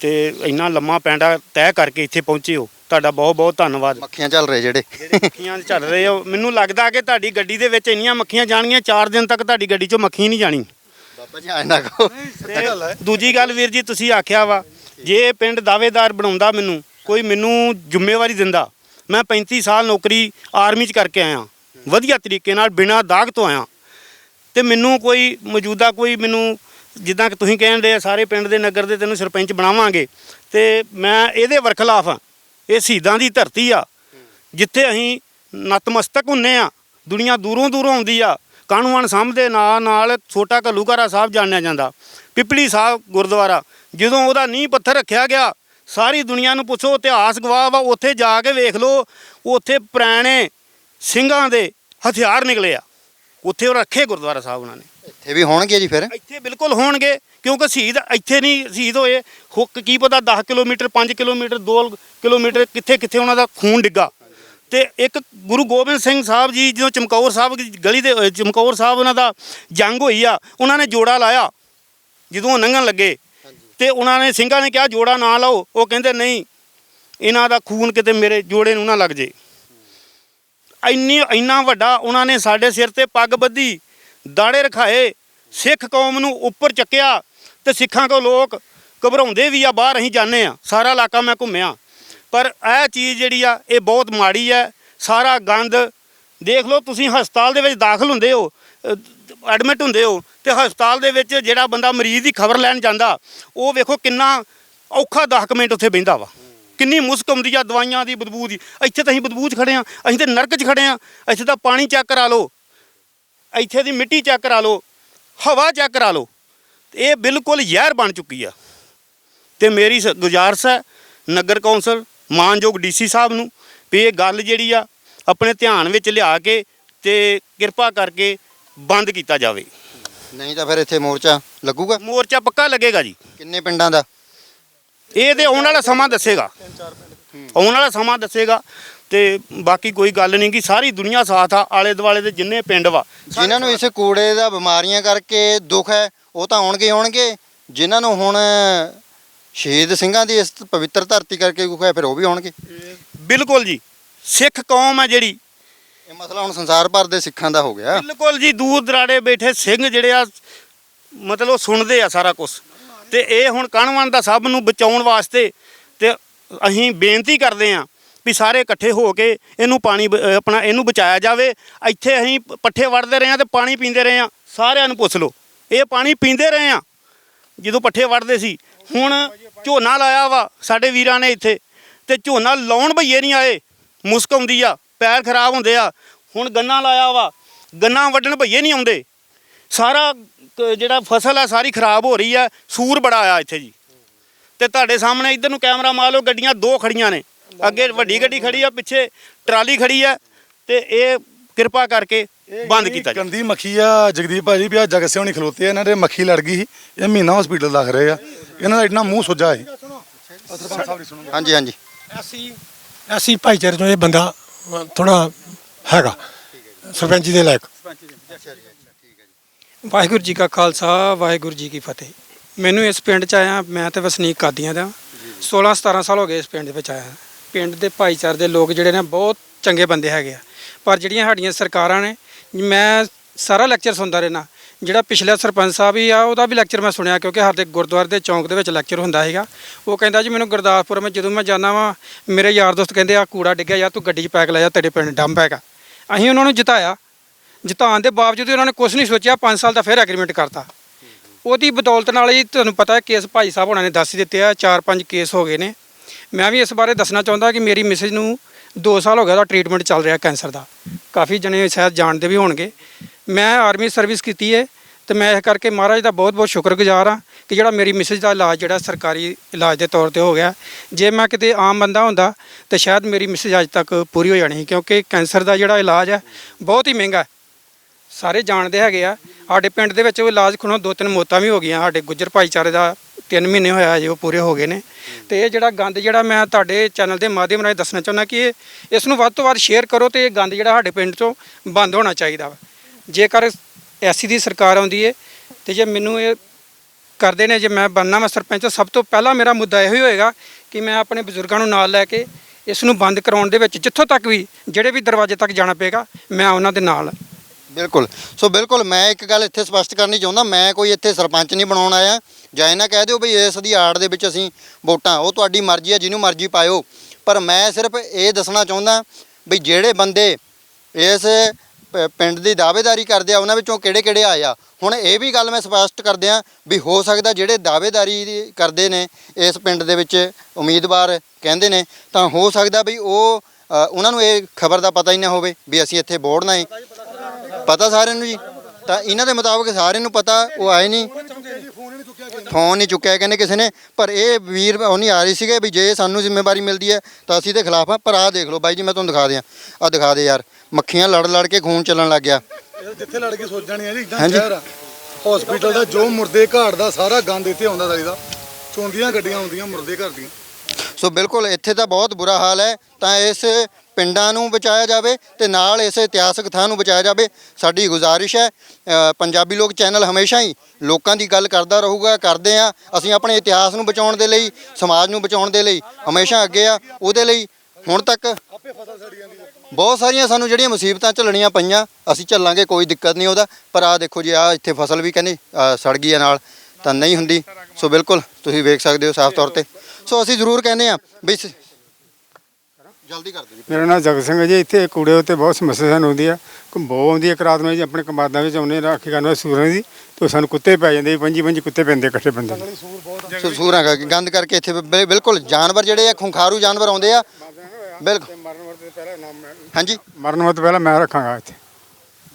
ਤੇ ਇੰਨਾ ਲੰਮਾ ਪੈਂਡਾ ਤੈਅ ਕਰਕੇ ਇੱਥੇ ਪਹੁੰਚੇ ਹੋ। ਤੁਹਾਡਾ ਬਹੁਤ ਬਹੁਤ ਧੰਨਵਾਦ। ਮੱਖੀਆਂ ਚੱਲ ਰਹੇ ਜਿਹੜੇ। ਜਿਹੜੇ ਮੱਖੀਆਂ ਚੱਲ ਰਹੇ ਹੋ ਮੈਨੂੰ ਲੱਗਦਾ ਕਿ ਤੁਹਾਡੀ ਗੱਡੀ ਦੇ ਵਿੱਚ ਇੰਨੀਆਂ ਮੱਖੀਆਂ ਜਾਣਗੀਆਂ 4 ਦਿਨ ਤੱਕ ਤੁਹਾਡੀ ਗੱਡੀ 'ਚੋਂ ਮੱਖੀ ਨਹੀਂ ਜਾਣੀ। ਬਾਬਾ ਜੀ ਐਂ ਨਾ ਕਹੋ। ਤੇ ਦੂਜੀ ਗੱਲ ਵੀਰ ਜੀ ਤੁਸੀਂ ਆਖਿਆ ਵਾ ਜੇ ਇਹ ਪਿੰਡ ਦਾਅਵੇਦਾਰ ਬਣਾਉਂਦਾ ਮੈਨੂੰ ਕੋਈ ਮੈਨੂੰ ਜ਼ਿੰਮੇਵਾਰੀ ਦਿੰਦਾ ਮੈਂ 35 ਸਾਲ ਨੌਕਰੀ ਆਰਮੀ 'ਚ ਕਰਕੇ ਆਇਆ ਵਧੀਆ ਤਰੀਕੇ ਨਾਲ ਬਿਨਾਂ ਦਾਗ ਤੋਂ ਆਇਆ ਤੇ ਮੈਨੂੰ ਕੋਈ ਮੌਜੂਦਾ ਕੋਈ ਮੈਨੂੰ ਜਿੱਦਾਂ ਕਿ ਤੁਸੀਂ ਕਹਿੰਦੇ ਆ ਸਾਰੇ ਪਿੰਡ ਦੇ ਨਗਰ ਦੇ ਤੈਨੂੰ ਸਰਪੰਚ ਬਣਾਵਾਂਗੇ ਤੇ ਮੈਂ ਇਹਦੇ ਵਰਖਲਾਫ ਆ। ਇਹ ਸ਼ਹੀਦਾਂ ਦੀ ਧਰਤੀ ਆ। ਜਿੱਥੇ ਅਸੀਂ ਨਤਮਸਤਕ ਹੁੰਨੇ ਆ। ਦੁਨੀਆ ਦੂਰੋਂ ਦੂਰੋਂ ਆਉਂਦੀ ਆ। ਕਾਨੂੰਨ ਸਾਹਮਣੇ ਦੇ ਨਾਲ ਨਾਲ ਛੋਟਾ ਘੱਲੂਘਾਰਾ ਸਾਹਿਬ ਜਾਣਿਆ ਜਾਂਦਾ। ਪਿਪਲੀ ਸਾਹਿਬ ਗੁਰਦੁਆਰਾ, ਜਦੋਂ ਉਹਦਾ ਨੀਂਹ ਪੱਥਰ ਰੱਖਿਆ ਗਿਆ, ਸਾਰੀ ਦੁਨੀਆ ਨੂੰ ਪੁੱਛੋ, ਇਤਿਹਾਸ ਗਵਾਹ ਵਾ, ਉੱਥੇ ਜਾ ਕੇ ਵੇਖ ਲਓ, ਉੱਥੇ ਪੁਰਾਣੇ ਸਿੰਘਾਂ ਦੇ ਹਥਿਆਰ ਨਿਕਲੇ ਆ। ਉੱਥੇ ਉਹ ਰੱਖੇ ਗੁਰਦੁਆਰਾ ਸਾਹਿਬ ਉਹਨਾਂ ਨੇ। ਇੱਥੇ ਵੀ ਹੋਣਗੇ ਜੀ ਫਿਰ? ਇੱਥੇ ਬਿਲਕੁਲ ਹੋਣਗੇ, ਕਿਉਂਕਿ ਸ਼ਹੀਦ ਇੱਥੇ ਨਹੀਂ ਸ਼ਹੀਦ ਹੋਏ। ਹੁੱਕ ਕੀ ਪਤਾ 10 ਕਿਲੋਮੀਟਰ 5 ਕਿਲੋਮੀਟਰ 2 ਕਿਲੋਮੀਟਰ ਕਿੱਥੇ ਕਿੱਥੇ ਉਹਨਾਂ ਦਾ ਖੂਨ ਡਿੱਗਾ। ਤੇ ਇੱਕ ਗੁਰੂ ਗੋਬਿੰਦ ਸਿੰਘ ਸਾਹਿਬ ਜੀ, ਜਦੋਂ ਚਮਕੌਰ ਸਾਹਿਬ ਦੀ ਗਲੀ ਦੇ, ਅਹ ਚਮਕੌਰ ਸਾਹਿਬ ਉਹਨਾਂ ਦਾ ਜੰਗ ਹੋਈ ਆ, ਉਹਨਾਂ ਨੇ ਜੋੜਾ ਲਾਇਆ, ਜਦੋਂ ਉਹ ਲੰਘਣ ਲੱਗੇ। ਤੇ ਉਹਨਾਂ ਨੇ ਸਿੰਘਾਂ ਨੇ ਕਿਹਾ, ਜੋੜਾ ਨਾ ਲਾਓ। ਉਹ ਕਹਿੰਦੇ, ਨਹੀਂ, ਇਹਨਾਂ ਦਾ ਖੂਨ ਕਿਤੇ ਮੇਰੇ ਜੋੜੇ ਨੂੰ ਨਾ ਲੱਗ ਜੇ। ਇੰਨੀ, ਇੰਨਾ ਵੱਡਾ ਉਹਨਾਂ ਨੇ ਸਾਡੇ ਸਿਰ ਤੇ ਪੱਗ ਬੱਧੀ। ਦਾੜੇ ਰਖਾਏ, ਸਿੱਖ ਕੌਮ ਨੂੰ ਉੱਪਰ ਚੱਕਿਆ ਤੇ ਸਿੱਖਾਂ ਤੋਂ ਲੋਕ ਘਬਰਾਉਂਦੇ ਵੀ ਆ, ਬਾਹਰ ਅਸੀਂ ਜਾਂਦੇ ਆ, ਸਾਰਾ ਇਲਾਕਾ ਮੈਂ ਘੁੰਮਿਆ। ਪਰ ਇਹ ਚੀਜ਼ ਜਿਹੜੀ ਆ, ਇਹ ਬਹੁਤ ਮਾੜੀ ਹੈ ਸਾਰਾ ਗੰਦ, ਦੇਖ ਲਓ ਤੁਸੀਂ ਹਸਪਤਾਲ ਦੇ ਵਿੱਚ ਦਾਖਲ ਹੁੰਦੇ ਹੋ ਐਡਮਿਟ ਹੁੰਦੇ ਹੋ ਤੇ ਹਸਪਤਾਲ ਦੇ ਵਿੱਚ ਜਿਹੜਾ ਬੰਦਾ ਮਰੀਜ਼ ਦੀ ਖਬਰ ਲੈਣ ਜਾਂਦਾ, ਉਹ ਵੇਖੋ ਕਿੰਨਾ ਔਖਾ 10 ਮਿੰਟ ਉੱਥੇ ਬਹਿੰਦਾ ਵਾ। ਕਿੰਨੀ ਮੁਸ਼ਕ ਆਉਂਦੀ ਆ, ਦਵਾਈਆਂ ਦੀ, ਬਦਬੂ ਦੀ। ਇੱਥੇ ਤਾਂ ਅਸੀਂ ਬਦਬੂ 'ਚ ਖੜੇ ਆ, ਅਸੀਂ ਤਾਂ ਨਰਕ 'ਚ ਖੜੇ ਆ, ਇੱਥੇ ਤਾਂ ਪਾਣੀ ਚੈੱਕ ਕਰਾ ਲਓ। ਇੱਥੇ ਦੀ ਮਿੱਟੀ ਚੈੱਕ ਕਰਾ ਲਓ ਹਵਾ ਚੈੱਕ ਕਰਾ ਲਓ ਇਹ ਬਿਲਕੁਲ ਜ਼ਹਿਰ ਬਣ ਚੁੱਕੀ ਆ। ਤੇ ਮੇਰੀ ਗੁਜ਼ਾਰਿਸ਼ ਹੈ ਨਗਰ ਕੌਂਸਲ ਮਾਨਯੋਗ ਡੀਸੀ ਸਾਹਿਬ ਨੂੰ ਵੀ ਇਹ ਗੱਲ ਜਿਹੜੀ ਆ ਆਪਣੇ ਧਿਆਨ ਵਿੱਚ ਲਿਆ ਕੇ ਤੇ ਕਿਰਪਾ ਕਰਕੇ ਬੰਦ ਕੀਤਾ ਜਾਵੇ। ਨਹੀਂ ਤਾਂ ਫਿਰ ਇੱਥੇ ਮੋਰਚਾ ਲੱਗੂਗਾ? ਮੋਰਚਾ ਪੱਕਾ ਲੱਗੇਗਾ ਜੀ। ਕਿੰਨੇ ਪਿੰਡਾਂ ਦਾ? ਇਹ ਤੇ ਆਉਣ ਵਾਲਾ ਸਮਾਂ ਦੱਸੇਗਾ। ਆਉਣ ਵਾਲਾ ਸਮਾਂ ਦੱਸੇਗਾ। ਤੇ ਬਾਕੀ ਕੋਈ ਗੱਲ ਨਹੀਂ ਕਿ ਸਾਰੀ ਦੁਨੀਆ ਸਾਥ ਆ ਆਲੇ ਦੁਆਲੇ ਦੇ ਜਿੰਨੇ ਪਿੰਡ ਵਾ। ਜਿਨ੍ਹਾਂ ਨੂੰ ਇਸ ਕੂੜੇ ਦਾ ਬਿਮਾਰੀਆਂ ਕਰਕੇ ਦੁੱਖ ਹੈ ਉਹ ਤਾਂ ਆਉਣਗੇ ਆਉਣਗੇ। ਜਿਨ੍ਹਾਂ ਨੂੰ ਹੁਣ ਸ਼ਹੀਦ ਸਿੰਘਾਂ ਦੀ ਇਸ ਪਵਿੱਤਰ ਧਰਤੀ ਕਰਕੇ ਦੁੱਖ ਹੈ ਫਿਰ ਉਹ ਵੀ ਆਉਣਗੇ। ਬਿਲਕੁਲ ਜੀ ਸਿੱਖ ਕੌਮ ਹੈ ਜਿਹੜੀ। ਇਹ ਮਸਲਾ ਹੁਣ ਸੰਸਾਰ ਭਰ ਦੇ ਸਿੱਖਾਂ ਦਾ ਹੋ ਗਿਆ। ਬਿਲਕੁਲ ਜੀ ਦੂਰ ਦਰਾੜੇ ਬੈਠੇ ਸਿੰਘ ਜਿਹੜੇ ਆ ਮਤਲਬ ਉਹ ਸੁਣਦੇ ਆ ਸਾਰਾ ਕੁਝ ਤੇ ਇਹ ਹੁਣ ਕਣਵਨ ਦਾ ਸਭ ਨੂੰ ਬਚਾਉਣ ਵਾਸਤੇ ਤੇ ਅਸੀਂ ਬੇਨਤੀ ਕਰਦੇ ਆ ਵੀ ਸਾਰੇ ਇਕੱਠੇ ਹੋ ਕੇ ਇਹਨੂੰ ਪਾਣੀ ਬ- ਅਹ ਆਪਣਾ ਇਹਨੂੰ ਬਚਾਇਆ ਜਾਵੇ। ਇੱਥੇ ਅਸੀਂ ਪੱਠੇ ਵੜਦੇ ਰਹੇ ਆ ਤੇ ਪਾਣੀ ਪੀਂਦੇ ਰਹੇ ਆ ਸਾਰਿਆਂ ਨੂੰ ਪੁੱਛ ਲਓ, ਇਹ ਪਾਣੀ ਪੀਂਦੇ ਰਹੇ ਆ ਜਦੋਂ ਪੱਠੇ ਵੜਦੇ ਸੀ, ਹੁਣ ਝੋਨਾ ਲਾਇਆ ਵਾ ਸਾਡੇ ਵੀਰਾਂ ਨੇ ਇੱਥੇ ਤੇ ਝੋਨਾ ਲਾਉਣ ਭਈਏ ਨਹੀਂ ਆਏ। ਮੁਸਕ ਆਉਂਦੀ ਆ, ਪੈਰ ਖਰਾਬ ਹੁੰਦੇ ਆ। ਹੁਣ ਗੰਨਾ ਲਾਇਆ ਵਾ, ਗੰਨਾ ਵੱਢਣ ਭਈਏ ਨਹੀਂ ਆਉਂਦੇ। ਸਾਰਾ ਕ- ਜਿਹੜਾ ਫਸਲ ਆ, ਸਾਰੀ ਖਰਾਬ ਹੋ ਰਹੀ ਆ, ਸੂਰ ਬੜਾ ਆਇਆ ਇੱਥੇ ਜੀ। ਤੇ ਤੁਹਾਡੇ ਸਾਹਮਣੇ ਇੱਧਰ ਨੂੰ ਕੈਮਰਾ ਮਾਰ ਲਓ, ਗੱਡੀਆਂ ਦੋ ਖੜੀਆਂ ਨੇ। ਅੱਗੇ ਵੱਡੀ ਗੱਡੀ ਖੜੀ ਆ ਪਿੱਛੇ ਟਰਾਲੀ ਖੜੀ ਆ ਤੇ ਇਹ ਕਿਰਪਾ ਕਰਕੇ ਬੰਦ ਕੀਤਾ ਜਾਵੇ। ਗੰਦੀ ਮੱਖੀ ਆ ਜਗਦੀਪ ਭਾਜੀ ਵੀ ਆ ਜਗਤ ਸਿਉਣੀ ਖਲੋਤੇ ਆ ਇਹਨਾਂ ਦੇ ਮੱਖੀ ਲੜ ਗਈ ਸੀ ਇਹ ਮਹੀਨਾ ਹਸਪੀਟਲ ਦਾਖ ਰਹੇ ਆ। ਇਹਨਾਂ ਦਾ ਇੰਨਾ ਮੂੰਹ ਸੁੱਜਾ ਹੈ ਸਰਪੰਚ ਸਾਹਿਬ ਦੀ ਸੁਣੋ ਹਾਂਜੀ ਹਾਂਜੀ। ਐਸੀ ਐਸੀ ਭਾਈਚਾਰੇ ਤੋਂ ਇਹ ਬੰਦਾ ਥੋੜਾ ਹੈਗਾ ਸਰਪੰਚੀ ਦੇ ਲਾਇਕ। ਵਾਹਿਗੁਰੂ ਜੀ ਕਾ ਖਾਲਸਾ ਵਾਹਿਗੁਰੂ ਜੀ ਕੀ ਫਤਿਹ। ਮੈਨੂੰ ਇਸ ਪਿੰਡ ਚ ਆਇਆ ਮੈਂ ਤੇ ਵਸਨੀਕ ਕਾਦੀਆਂ ਦਾ। 16 17 ਸਾਲ ਹੋ ਗਏ ਇਸ ਪਿੰਡ ਦੇ ਵਿੱਚ ਆਇਆ ਪਿੰਡ ਦੇ ਭਾਈਚਾਰੇ ਦੇ ਲੋਕ ਜਿਹੜੇ ਨੇ ਬਹੁਤ ਚੰਗੇ ਬੰਦੇ ਹੈਗੇ ਆ। ਪਰ ਜਿਹੜੀਆਂ ਸਾਡੀਆਂ ਸਰਕਾਰਾਂ ਨੇ, ਮੈਂ ਸਾਰਾ ਲੈਕਚਰ ਸੁਣਦਾ ਰਹਿਣਾ ਜਿਹੜਾ ਪਿਛਲਾ ਸਰਪੰਚ ਸਾਹਿਬ ਹੀ ਆ, ਉਹਦਾ ਵੀ ਲੈਕਚਰ ਮੈਂ ਸੁਣਿਆ ਕਿਉਂਕਿ ਸਾਡੇ ਗੁਰਦੁਆਰੇ ਦੇ ਚੌਂਕ ਦੇ ਵਿੱਚ ਲੈਕਚਰ ਹੁੰਦਾ ਹੈਗਾ ਉਹ ਕਹਿੰਦਾ ਜੀ, ਮੈਨੂੰ ਗੁਰਦਾਸਪੁਰ ਮੈਂ ਜਦੋਂ ਮੈਂ ਜਾਂਦਾ ਵਾਂ, ਮੇਰੇ ਯਾਰ ਦੋਸਤ ਕਹਿੰਦੇ ਆ ਕੂੜਾ ਡਿੱਗਿਆ ਯਾਰ, ਤੂੰ ਗੱਡੀ 'ਚ ਪੈਕ ਲੈ ਜਾ, ਤੇਰੇ ਪਿੰਡ ਡੰਪ ਹੈਗਾ। ਅਸੀਂ ਉਹਨਾਂ ਨੂੰ ਜਿਤਾਇਆ। ਜਿਤਾਉਣ ਦੇ ਬਾਵਜੂਦ ਉਹਨਾਂ ਨੇ ਕੁਝ ਨਹੀਂ ਸੋਚਿਆ 5 ਸਾਲ ਦਾ ਫਿਰ ਐਗਰੀਮੈਂਟ ਕਰਤਾ। ਉਹਦੀ ਬਦੌਲਤ ਨਾਲ ਹੀ ਤੁਹਾਨੂੰ ਪਤਾ ਕੇਸ ਭਾਈ ਸਾਹਿਬ ਉਹਨਾਂ ਨੇ ਦੱਸ ਹੀ ਦਿੱਤੇ ਆ 4-5 ਕੇਸ ਹੋ ਗਏ ਨੇ। ਮੈਂ ਵੀ ਇਸ ਬਾਰੇ ਦੱਸਣਾ ਚਾਹੁੰਦਾ ਕਿ ਮੇਰੀ ਮਿਸਿਸ ਨੂੰ 2 ਸਾਲ ਹੋ ਗਿਆ ਉਹਦਾ ਟ੍ਰੀਟਮੈਂਟ ਚੱਲ ਰਿਹਾ ਕੈਂਸਰ ਦਾ। ਕਾਫੀ ਜਣੇ ਸ਼ਾਇਦ ਜਾਣਦੇ ਵੀ ਹੋਣਗੇ। ਮੈਂ ਆਰਮੀ ਸਰਵਿਸ ਕੀਤੀ ਹੈ ਤੇ ਮੈਂ ਇਸ ਕਰਕੇ ਮਹਾਰਾਜ ਦਾ ਬਹੁਤ-ਬਹੁਤ ਸ਼ੁਕਰਗੁਜ਼ਾਰ ਹਾਂ ਕਿ ਜਿਹੜਾ ਮੇਰੀ ਮਿਸਿਸ ਦਾ ਇਲਾਜ ਜਿਹੜਾ ਸਰਕਾਰੀ ਇਲਾਜ ਦੇ ਤੌਰ ਤੇ ਹੋ ਗਿਆ, ਜੇ ਮੈਂ ਕਿਤੇ ਆਮ ਬੰਦਾ ਹੁੰਦਾ ਤੇ ਸ਼ਾਇਦ ਮੇਰੀ ਮਿਸਿਸ ਅੱਜ ਤੱਕ ਪੂਰੀ ਹੋ ਜਾਣੀ ਸੀ ਕਿਉਂਕਿ ਕੈਂਸਰ ਦਾ ਜਿਹੜਾ ਇਲਾਜ ਹੈ ਬਹੁਤ ਹੀ ਮਹਿੰਗਾ ਹੈ। ਸਾਰੇ ਜਾਣਦੇ ਹੈਗੇ ਆ, ਸਾਡੇ ਪਿੰਡ ਦੇ ਵਿੱਚ ਉਹ ਇਲਾਜ ਖੁਣੋ ਦੋ ਤਿੰਨ ਮੌਤਾਂ ਵੀ ਹੋ ਗਈਆਂ, ਸਾਡੇ ਗੁੱਜਰ ਭਾਈਚਾਰੇ ਦਾ 3 ਮਹੀਨੇ ਹੋਇਆ ਜੇ ਉਹ ਪੂਰੇ ਹੋ ਗਏ ਨੇ। ਤੇ ਇਹ ਜਿਹੜਾ ਗੰਦ ਜਿਹੜਾ ਮੈਂ ਤੁਹਾਡੇ ਚੈਨਲ ਦੇ ਮਾਧਿਅਮ ਰਾਹੀਂ ਦੱਸਣਾ ਚਾਹੁੰਦਾ ਕਿ ਇਹ ਇਸ ਨੂੰ ਵੱਧ ਤੋਂ ਵੱਧ ਸ਼ੇਅਰ ਕਰੋ ਤੇ ਇਹ ਗੰਦ ਜਿਹੜਾ ਸਾਡੇ ਪਿੰਡ ਤੋਂ ਬੰਦ ਹੋਣਾ ਚਾਹੀਦਾ ਵਾ। ਜੇਕਰ ਐਸੀ ਦੀ ਸਰਕਾਰ ਆਉਂਦੀ ਹੈ ਤੇ ਜੇ ਮੈਨੂੰ ਇਹ ਕਰਦੇ ਨੇ, ਜੇ ਮੈਂ ਬਣਨਾ ਮੈਂ ਸਰਪੰਚ, ਸਭ ਤੋਂ ਪਹਿਲਾਂ ਮੇਰਾ ਮੁੱਦਾ ਇਹੋ ਹੀ ਹੋਏਗਾ ਕਿ ਮੈਂ ਆਪਣੇ ਬਜ਼ੁਰਗਾਂ ਨੂੰ ਨਾਲ ਲੈ ਕੇ ਇਸ ਨੂੰ ਬੰਦ ਕਰਾਉਣ ਦੇ ਵਿੱਚ ਜਿੱਥੋਂ ਤੱਕ ਵੀ ਜਿਹੜੇ ਵੀ ਦਰਵਾਜ਼ੇ ਤੱਕ ਜਾਣਾ ਪਏਗਾ, ਮੈਂ ਉਹਨਾਂ ਦੇ ਨਾਲ। ਬਿਲਕੁਲ। ਸੋ ਬਿਲਕੁਲ, ਮੈਂ ਇੱਕ ਗੱਲ ਇੱਥੇ ਸਪਸ਼ਟ ਕਰਨੀ ਚਾਹੁੰਦਾ, ਮੈਂ ਕੋਈ ਇੱਥੇ ਸਰਪੰਚ ਨਹੀਂ ਬਣਾਉਣ ਆਇਆ। ਜਾਂ ਇਹ ਨਾ ਕਹਿ ਦਿਓ ਵੀ ਇਸ ਦੀ ਆੜ ਦੇ ਵਿੱਚ ਅਸੀਂ ਵੋਟਾਂ, ਉਹ ਤੁਹਾਡੀ ਮਰਜ਼ੀ ਹੈ ਜਿਹਨੂੰ ਮਰਜ਼ੀ ਪਾਇਓ। ਪਰ ਮੈਂ ਸਿਰਫ ਇਹ ਦੱਸਣਾ ਚਾਹੁੰਦਾ ਵੀ ਜਿਹੜੇ ਬੰਦੇ ਇਸ ਪਿੰਡ ਦੀ ਦਾਅਵੇਦਾਰੀ ਕਰਦੇ ਆ, ਉਹਨਾਂ ਵਿੱਚੋਂ ਕਿਹੜੇ ਕਿਹੜੇ ਆਏ ਆ? ਹੁਣ ਇਹ ਵੀ ਗੱਲ ਮੈਂ ਸਪਸ਼ਟ ਕਰਦਿਆਂ ਵੀ ਹੋ ਸਕਦਾ ਜਿਹੜੇ ਦਾਅਵੇਦਾਰੀ ਕਰਦੇ ਨੇ ਇਸ ਪਿੰਡ ਦੇ ਵਿੱਚ ਉਮੀਦਵਾਰ ਕਹਿੰਦੇ ਨੇ, ਤਾਂ ਹੋ ਸਕਦਾ ਵੀ ਉਹ ਉਹਨਾਂ ਨੂੰ ਇਹ ਖਬਰ ਦਾ ਪਤਾ ਹੀ ਨਾ ਹੋਵੇ ਵੀ ਅਸੀਂ ਇੱਥੇ ਵੋੜਨਾ ਹੈ ਪਤਾ ਸਾਰਿਆਂ ਨੂੰ ਜੀ? ਤਾਂ ਇਹਨਾਂ ਦੇ ਮੁਤਾਬਕ ਸਾਰਿਆਂ ਨੂੰ ਪਤਾ ਉਹ ਆਏ ਨਹੀਂ। ਫੋਨ ਨਹੀਂ ਚੁੱਕਿਆ ਕਹਿੰਦੇ ਕਿਸੇ ਨੇ। ਪਰ ਇਹ ਵੀਰ ਉਹ ਨਹੀਂ ਆ ਰਹੀ ਸੀਗੇ ਵੀ ਜੇ ਸਾਨੂੰ ਜ਼ਿੰਮੇਵਾਰੀ ਮਿਲਦੀ ਹੈ ਤਾਂ ਅਸੀਂ ਤੇ ਖਿਲਾਫ ਆ ਪਰ ਆਹ ਦੇਖ ਲਓ ਬਾਈ ਜੀ ਮੈਂ ਤੁਹਾਨੂੰ ਦਿਖਾ ਦਿਆਂ। ਆਹ ਦਿਖਾ ਦੇ ਯਾਰ ਮੱਖੀਆਂ ਲੜ ਲੜ ਕੇ ਖੂਨ ਚੱਲਣ ਲੱਗ ਗਿਆ। ਜਿੱਥੇ ਲੜ ਕੇ ਸੋਚ ਜਾਣੀ ਹੈ ਜੀ ਇਦਾਂ। ਸ਼ਹਿਰ ਆ। ਹਸਪੀਟਲ ਦਾ ਜੋ ਮੁਰਦੇ ਘਾੜ ਦਾ ਸਾਰਾ ਗੰਦ ਇੱਥੇ ਆਉਂਦਾ ਸਾਰੀ ਦਾ। ਚੋਂਦੀਆਂ ਗੱਡੀਆਂ ਆਉਂਦੀਆਂ ਮੁਰਦੇ ਘਰ ਦੀਆਂ। ਸੋ ਬਿਲਕੁਲ ਇੱਥੇ ਤਾਂ ਬਹੁਤ ਬੁਰਾ ਹਾਲ ਹੈ। ਤਾਂ ਇਸ ਪਿੰਡਾਂ ਨੂੰ ਬਚਾਇਆ ਜਾਵੇ ਤੇ ਨਾਲ ਇਸ ਇਤਿਹਾਸਕ ਥਾਂ ਨੂੰ ਬਚਾਇਆ ਜਾਵੇ, ਸਾਡੀ ਗੁਜ਼ਾਰਿਸ਼ ਹੈ। ਪੰਜਾਬੀ ਲੋਕ ਚੈਨਲ ਹਮੇਸ਼ਾ ਹੀ ਲੋਕਾਂ ਦੀ ਗੱਲ ਕਰਦਾ ਰਹੂਗਾ, ਕਰਦੇ ਆ ਅਸੀਂ ਆਪਣੇ ਇਤਿਹਾਸ ਨੂੰ ਬਚਾਉਣ ਦੇ ਲਈ, ਸਮਾਜ ਨੂੰ ਬਚਾਉਣ ਦੇ ਲਈ ਹਮੇਸ਼ਾ ਅੱਗੇ ਆ। ਉਹਦੇ ਲਈ ਹੁਣ ਤੱਕ ਬਹੁਤ ਸਾਰੀਆਂ ਸਾਨੂੰ ਜਿਹੜੀਆਂ ਮੁਸੀਬਤਾਂ ਝੱਲਣੀਆਂ ਪਈਆਂ, ਅਸੀਂ ਝੱਲਾਂਗੇ, ਕੋਈ ਦਿੱਕਤ ਨਹੀਂ ਉਹਦਾ। ਪਰ ਆਹ ਦੇਖੋ ਜੀ ਆ ਇੱਥੇ ਫਸਲ ਵੀ ਕਹਿੰਦੇ ਸੜ ਗਈ ਹੈ ਨਾਲ, ਤਾਂ ਨਹੀਂ ਹੁੰਦੀ। ਸੋ ਬਿਲਕੁਲ ਤੁਸੀਂ ਵੇਖ ਸਕਦੇ ਹੋ ਸਾਫ਼ ਤੌਰ ਤੇ। ਸੋ ਅਸੀਂ ਜ਼ਰੂਰ ਕਹਿੰਦੇ ਆ ਵੀ ਸ- ਜਲਦੀ ਕਰ ਦਿਓ ਮੇਰਾ ਨਾਮ ਜਗਤ ਸਿੰਘ ਹੈ ਜੀ ਇੱਥੇ ਕੂੜੇ ਉੱਤੇ ਬਹੁਤ ਸਮੱਸਿਆ ਸਾਨੂੰ ਆਉਂਦੀ ਆ। ਕੰਬੋ ਆਉਂਦੀ ਹੈ ਇੱਕ ਰਾਤ ਨੂੰ ਜੀ ਆਪਣੇ ਕਮਾਦਾਂ ਵਿੱਚ ਆਉਂਦੇ ਰਾਖੀ ਕਰਨ ਵਾਸਤੇ ਸੂਰਾਂ ਦੀ ਤੇ ਸਾਨੂੰ ਕੁੱਤੇ ਪੈ ਜਾਂਦੇ ਜੀ, ਪੰਜੀ ਪੰਜੀ ਕੁੱਤੇ ਪੈਂਦੇ ਇਕੱਠੇ। ਸੋ ਸੂਰਾਂ ਕਰਕੇ ਗੰਦ ਕਰਕੇ ਇੱਥੇ ਬਿਲਕੁਲ ਜਾਨਵਰ ਜਿਹੜੇ ਆ ਖੁੰਖਾਰੂ ਜਾਨਵਰ ਆਉਂਦੇ ਆ। ਬਿਲਕੁਲ ਹਾਂਜੀ। ਮਰਨ ਤੋਂ ਪਹਿਲਾਂ ਮੈਂ ਰੱਖਾਂਗਾ ਇੱਥੇ।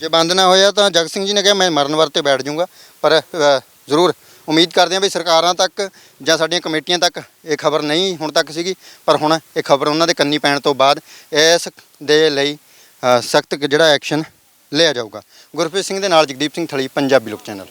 ਜੇ ਬੰਦ ਨਾ ਹੋਇਆ ਤਾਂ ਜਗਤ ਸਿੰਘ ਜੀ ਨੇ ਕਿਹਾ ਮੈਂ ਮਰਨ ਵਰਤੇ ਬੈਠ ਜਾਊਂਗਾ ਪਰ ਅ, ਜ਼ਰੂਰ। ਉਮੀਦ ਕਰਦੇ ਹਾਂ ਵੀ ਸਰਕਾਰਾਂ ਤੱਕ ਜਾਂ ਸਾਡੀਆਂ ਕਮੇਟੀਆਂ ਤੱਕ ਇਹ ਖਬਰ ਨਹੀਂ ਹੁਣ ਤੱਕ ਸੀਗੀ, ਪਰ ਹੁਣ ਇਹ ਖਬਰ ਉਹਨਾਂ ਦੇ ਕੰਨੀ ਪੈਣ ਤੋਂ ਬਾਅਦ ਇਸ ਦੇ ਲਈ ਸਖਤ ਜਿਹੜਾ ਐਕਸ਼ਨ ਲਿਆ ਜਾਊਗਾ। ਗੁਰਪ੍ਰੀਤ ਸਿੰਘ ਦੇ ਨਾਲ ਜਗਦੀਪ ਸਿੰਘ ਥਲੀ, ਪੰਜਾਬੀ ਲੋਕ ਚੈਨਲ।